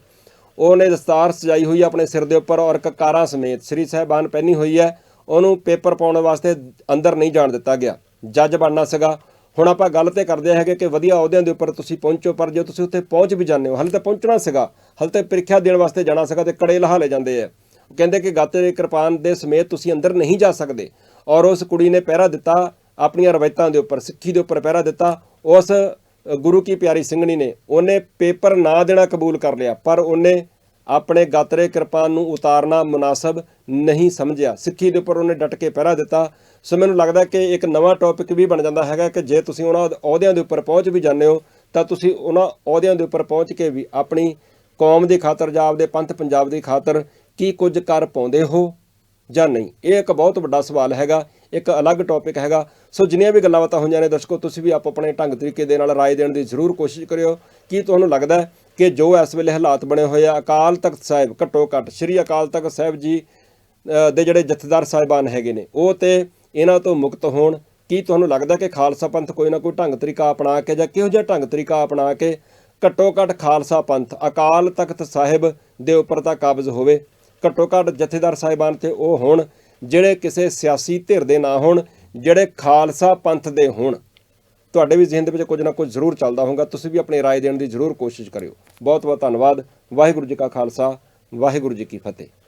ਉਹਨੇ ਦਸਤਾਰ ਸਜਾਈ ਹੋਈ ਹੈ ਆਪਣੇ ਸਿਰ ਦੇ ਉੱਪਰ ਔਰ ਕਕਾਰਾਂ ਸਮੇਤ। ਸ੍ਰੀ ਸਾਹਿਬਾਨ ਪਹਿਨੀ ਹੋਈ ਹੈ। ਉਹਨੂੰ ਪੇਪਰ ਪਾਉਣ ਵਾਸਤੇ ਅੰਦਰ ਨਹੀਂ ਜਾਣ ਦਿੱਤਾ ਗਿਆ। ਜੱਜ ਬਣਨਾ ਸੀਗਾ। ਹੁਣ ਆਪਾਂ ਗੱਲ ਤੇ ਕਰਦੇ ਹੈਗੇ ਕਿ ਵਧੀਆ ਅਹੁਦਿਆਂ ਦੇ ਉੱਪਰ ਤੁਸੀਂ ਪਹੁੰਚੋ, ਪਰ ਜੇ ਤੁਸੀਂ ਉੱਥੇ ਪਹੁੰਚ ਵੀ ਜਾਂਦੇ ਹੋ, ਹਲੇ ਤਾਂ ਪਹੁੰਚਣਾ ਸੀਗਾ। ਹਲੇ ਤਾਂ ਪ੍ਰੀਖਿਆ ਦੇਣ ਵਾਸਤੇ ਜਾਣਾ ਸੀਗਾ ਤੇ ਕੜੇ ਲਹਾ ਲੈ ਜਾਂਦੇ ਆ। ਕਹਿੰਦੇ ਕਿ ਗਾਤੇ ਦੇ ਕਿਰਪਾਨ ਦੇ ਸਮੇਤ ਤੁਸੀਂ ਅੰਦਰ ਨਹੀਂ ਜਾ ਸਕਦੇ। ਔਰ ਉਸ ਕੁੜੀ ਨੇ ਪਹਿਰਾ ਦਿੱਤਾ, ਆਪਣੀਆਂ ਰਵਾਇਤਾਂ ਦੇ ਉੱਪਰ, ਸਿੱਖੀ ਦੇ ਉੱਪਰ ਪਹਿਰਾ ਦਿੱਤਾ। ਉਸ ਗੁਰੂ ਕੀ ਪਿਆਰੀ ਸਿੰਘਣੀ ਨੇ, ਉਹਨੇ ਪੇਪਰ ਨਾ ਦੇਣਾ ਕਬੂਲ ਕਰ ਲਿਆ, ਪਰ ਉਹਨੇ ਆਪਣੇ ਗਾਤਰੇ ਕਿਰਪਾਨ ਨੂੰ ਉਤਾਰਨਾ ਮੁਨਾਸਬ ਨਹੀਂ ਸਮਝਿਆ। ਸਿੱਖੀ ਦੇ ਉੱਪਰ ਉਹਨੇ ਡਟ ਕੇ ਪਹਿਰਾ ਦਿੱਤਾ। ਸੋ ਮੈਨੂੰ ਲੱਗਦਾ ਕਿ ਇੱਕ ਨਵਾਂ ਟੌਪਿਕ ਵੀ ਬਣ ਜਾਂਦਾ ਹੈਗਾ ਕਿ ਜੇ ਤੁਸੀਂ ਉਹਨਾਂ ਅਹੁਦਿਆਂ ਦੇ ਉੱਪਰ ਪਹੁੰਚ ਵੀ ਜਾਂਦੇ ਹੋ, ਤਾਂ ਤੁਸੀਂ ਉਹਨਾਂ ਅਹੁਦਿਆਂ ਦੇ ਉੱਪਰ ਪਹੁੰਚ ਕੇ ਵੀ ਆਪਣੀ ਕੌਮ ਦੀ ਖਾਤਰ ਜਾਂ ਆਪਦੇ ਪੰਥ ਪੰਜਾਬ ਦੀ ਖਾਤਰ ਕੀ ਕੁਝ ਕਰ ਪਾਉਂਦੇ ਹੋ ਜਾਂ ਨਹੀਂ। ਇਹ ਇੱਕ ਬਹੁਤ ਵੱਡਾ ਸਵਾਲ ਹੈਗਾ। ਇੱਕ ਅਲੱਗ ਟੌਪਿਕ ਹੈਗਾ ਸੋ ਜਿੰਨੀਆਂ ਵੀ ਗੱਲਾਂ ਬਾਤਾਂ ਹੋਈਆਂ ਨੇ ਦਰਸ਼ਕੋ ਤੁਸੀਂ ਵੀ ਆਪੋ ਆਪਣੇ ਢੰਗ ਤਰੀਕੇ ਦੇ ਨਾਲ رائے ਦੇਣ ਦੀ ਜ਼ਰੂਰ ਕੋਸ਼ਿਸ਼ ਕਰਿਓ ਕੀ ਤੁਹਾਨੂੰ ਲੱਗਦਾ ਹੈ ਕਿ ਜੋ ਇਸ ਵੇਲੇ ਹਾਲਾਤ ਬਣੇ ਹੋਏ ਆ ਅਕਾਲ ਤਖਤ ਸਾਹਿਬ ਘੱਟੋ ਘੱਟ ਸ੍ਰੀ ਅਕਾਲ ਤਖਤ ਸਾਹਿਬ ਜੀ ਅ, ਦੇ ਜਿਹੜੇ ਜਥੇਦਾਰ ਸਾਹਿਬਾਨ ਹੈਗੇ ਨੇ ਉਹ ਤੇ ਇਹਨਾਂ ਤੋਂ ਮੁਕਤ ਹੋਣ ਕੀ ਤੁਹਾਨੂੰ ਲੱਗਦਾ ਕਿ ਖਾਲਸਾ ਪੰਥ ਕੋਈ ਨਾ ਕੋਈ ਢੰਗ ਤਰੀਕਾ ਅਪਣਾ ਕੇ ਜਾਂ ਕਿਹੋ ਜਿਹਾ ਢੰਗ ਤਰੀਕਾ ਅਪਣਾ ਕੇ ਘੱਟੋ ਘੱਟ ਖਾਲਸਾ ਪੰਥ ਅਕਾਲ ਤਖਤ ਸਾਹਿਬ ਦੇ ਉੱਪਰ ਤਾਂ ਕਾਬਜ਼ ਹੋਵੇ ਘੱਟੋ ਘੱਟ ਜਥੇਦਾਰ ਸਾਹਿਬਾਨ ਤੇ ਉਹ ਹੋਣ ਜਿਹੜੇ ਕਿਸੇ ਸਿਆਸੀ ਧਿਰ ਦੇ ਨਾ ਹੋਣ ਜਿਹੜੇ ਖਾਲਸਾ ਪੰਥ ਦੇ ਹੋਣ ਤੁਹਾਡੇ ਵੀ ਜ਼ਿਹਨ ਦੇ ਵਿੱਚ ਕੁਝ ਨਾ ਕੁਝ ਜ਼ਰੂਰ ਚੱਲਦਾ ਹੋਊਗਾ ਤੁਸੀਂ ਵੀ ਆਪਣੀ رائے ਦੇਣ ਦੀ ਜ਼ਰੂਰ ਕੋਸ਼ਿਸ਼ ਕਰਿਓ ਬਹੁਤ ਬਹੁਤ ਧੰਨਵਾਦ ਵਾਹਿਗੁਰੂ ਜੀ ਕਾ ਖਾਲਸਾ ਵਾਹਿਗੁਰੂ ਜੀ ਕੀ ਫਤਿਹ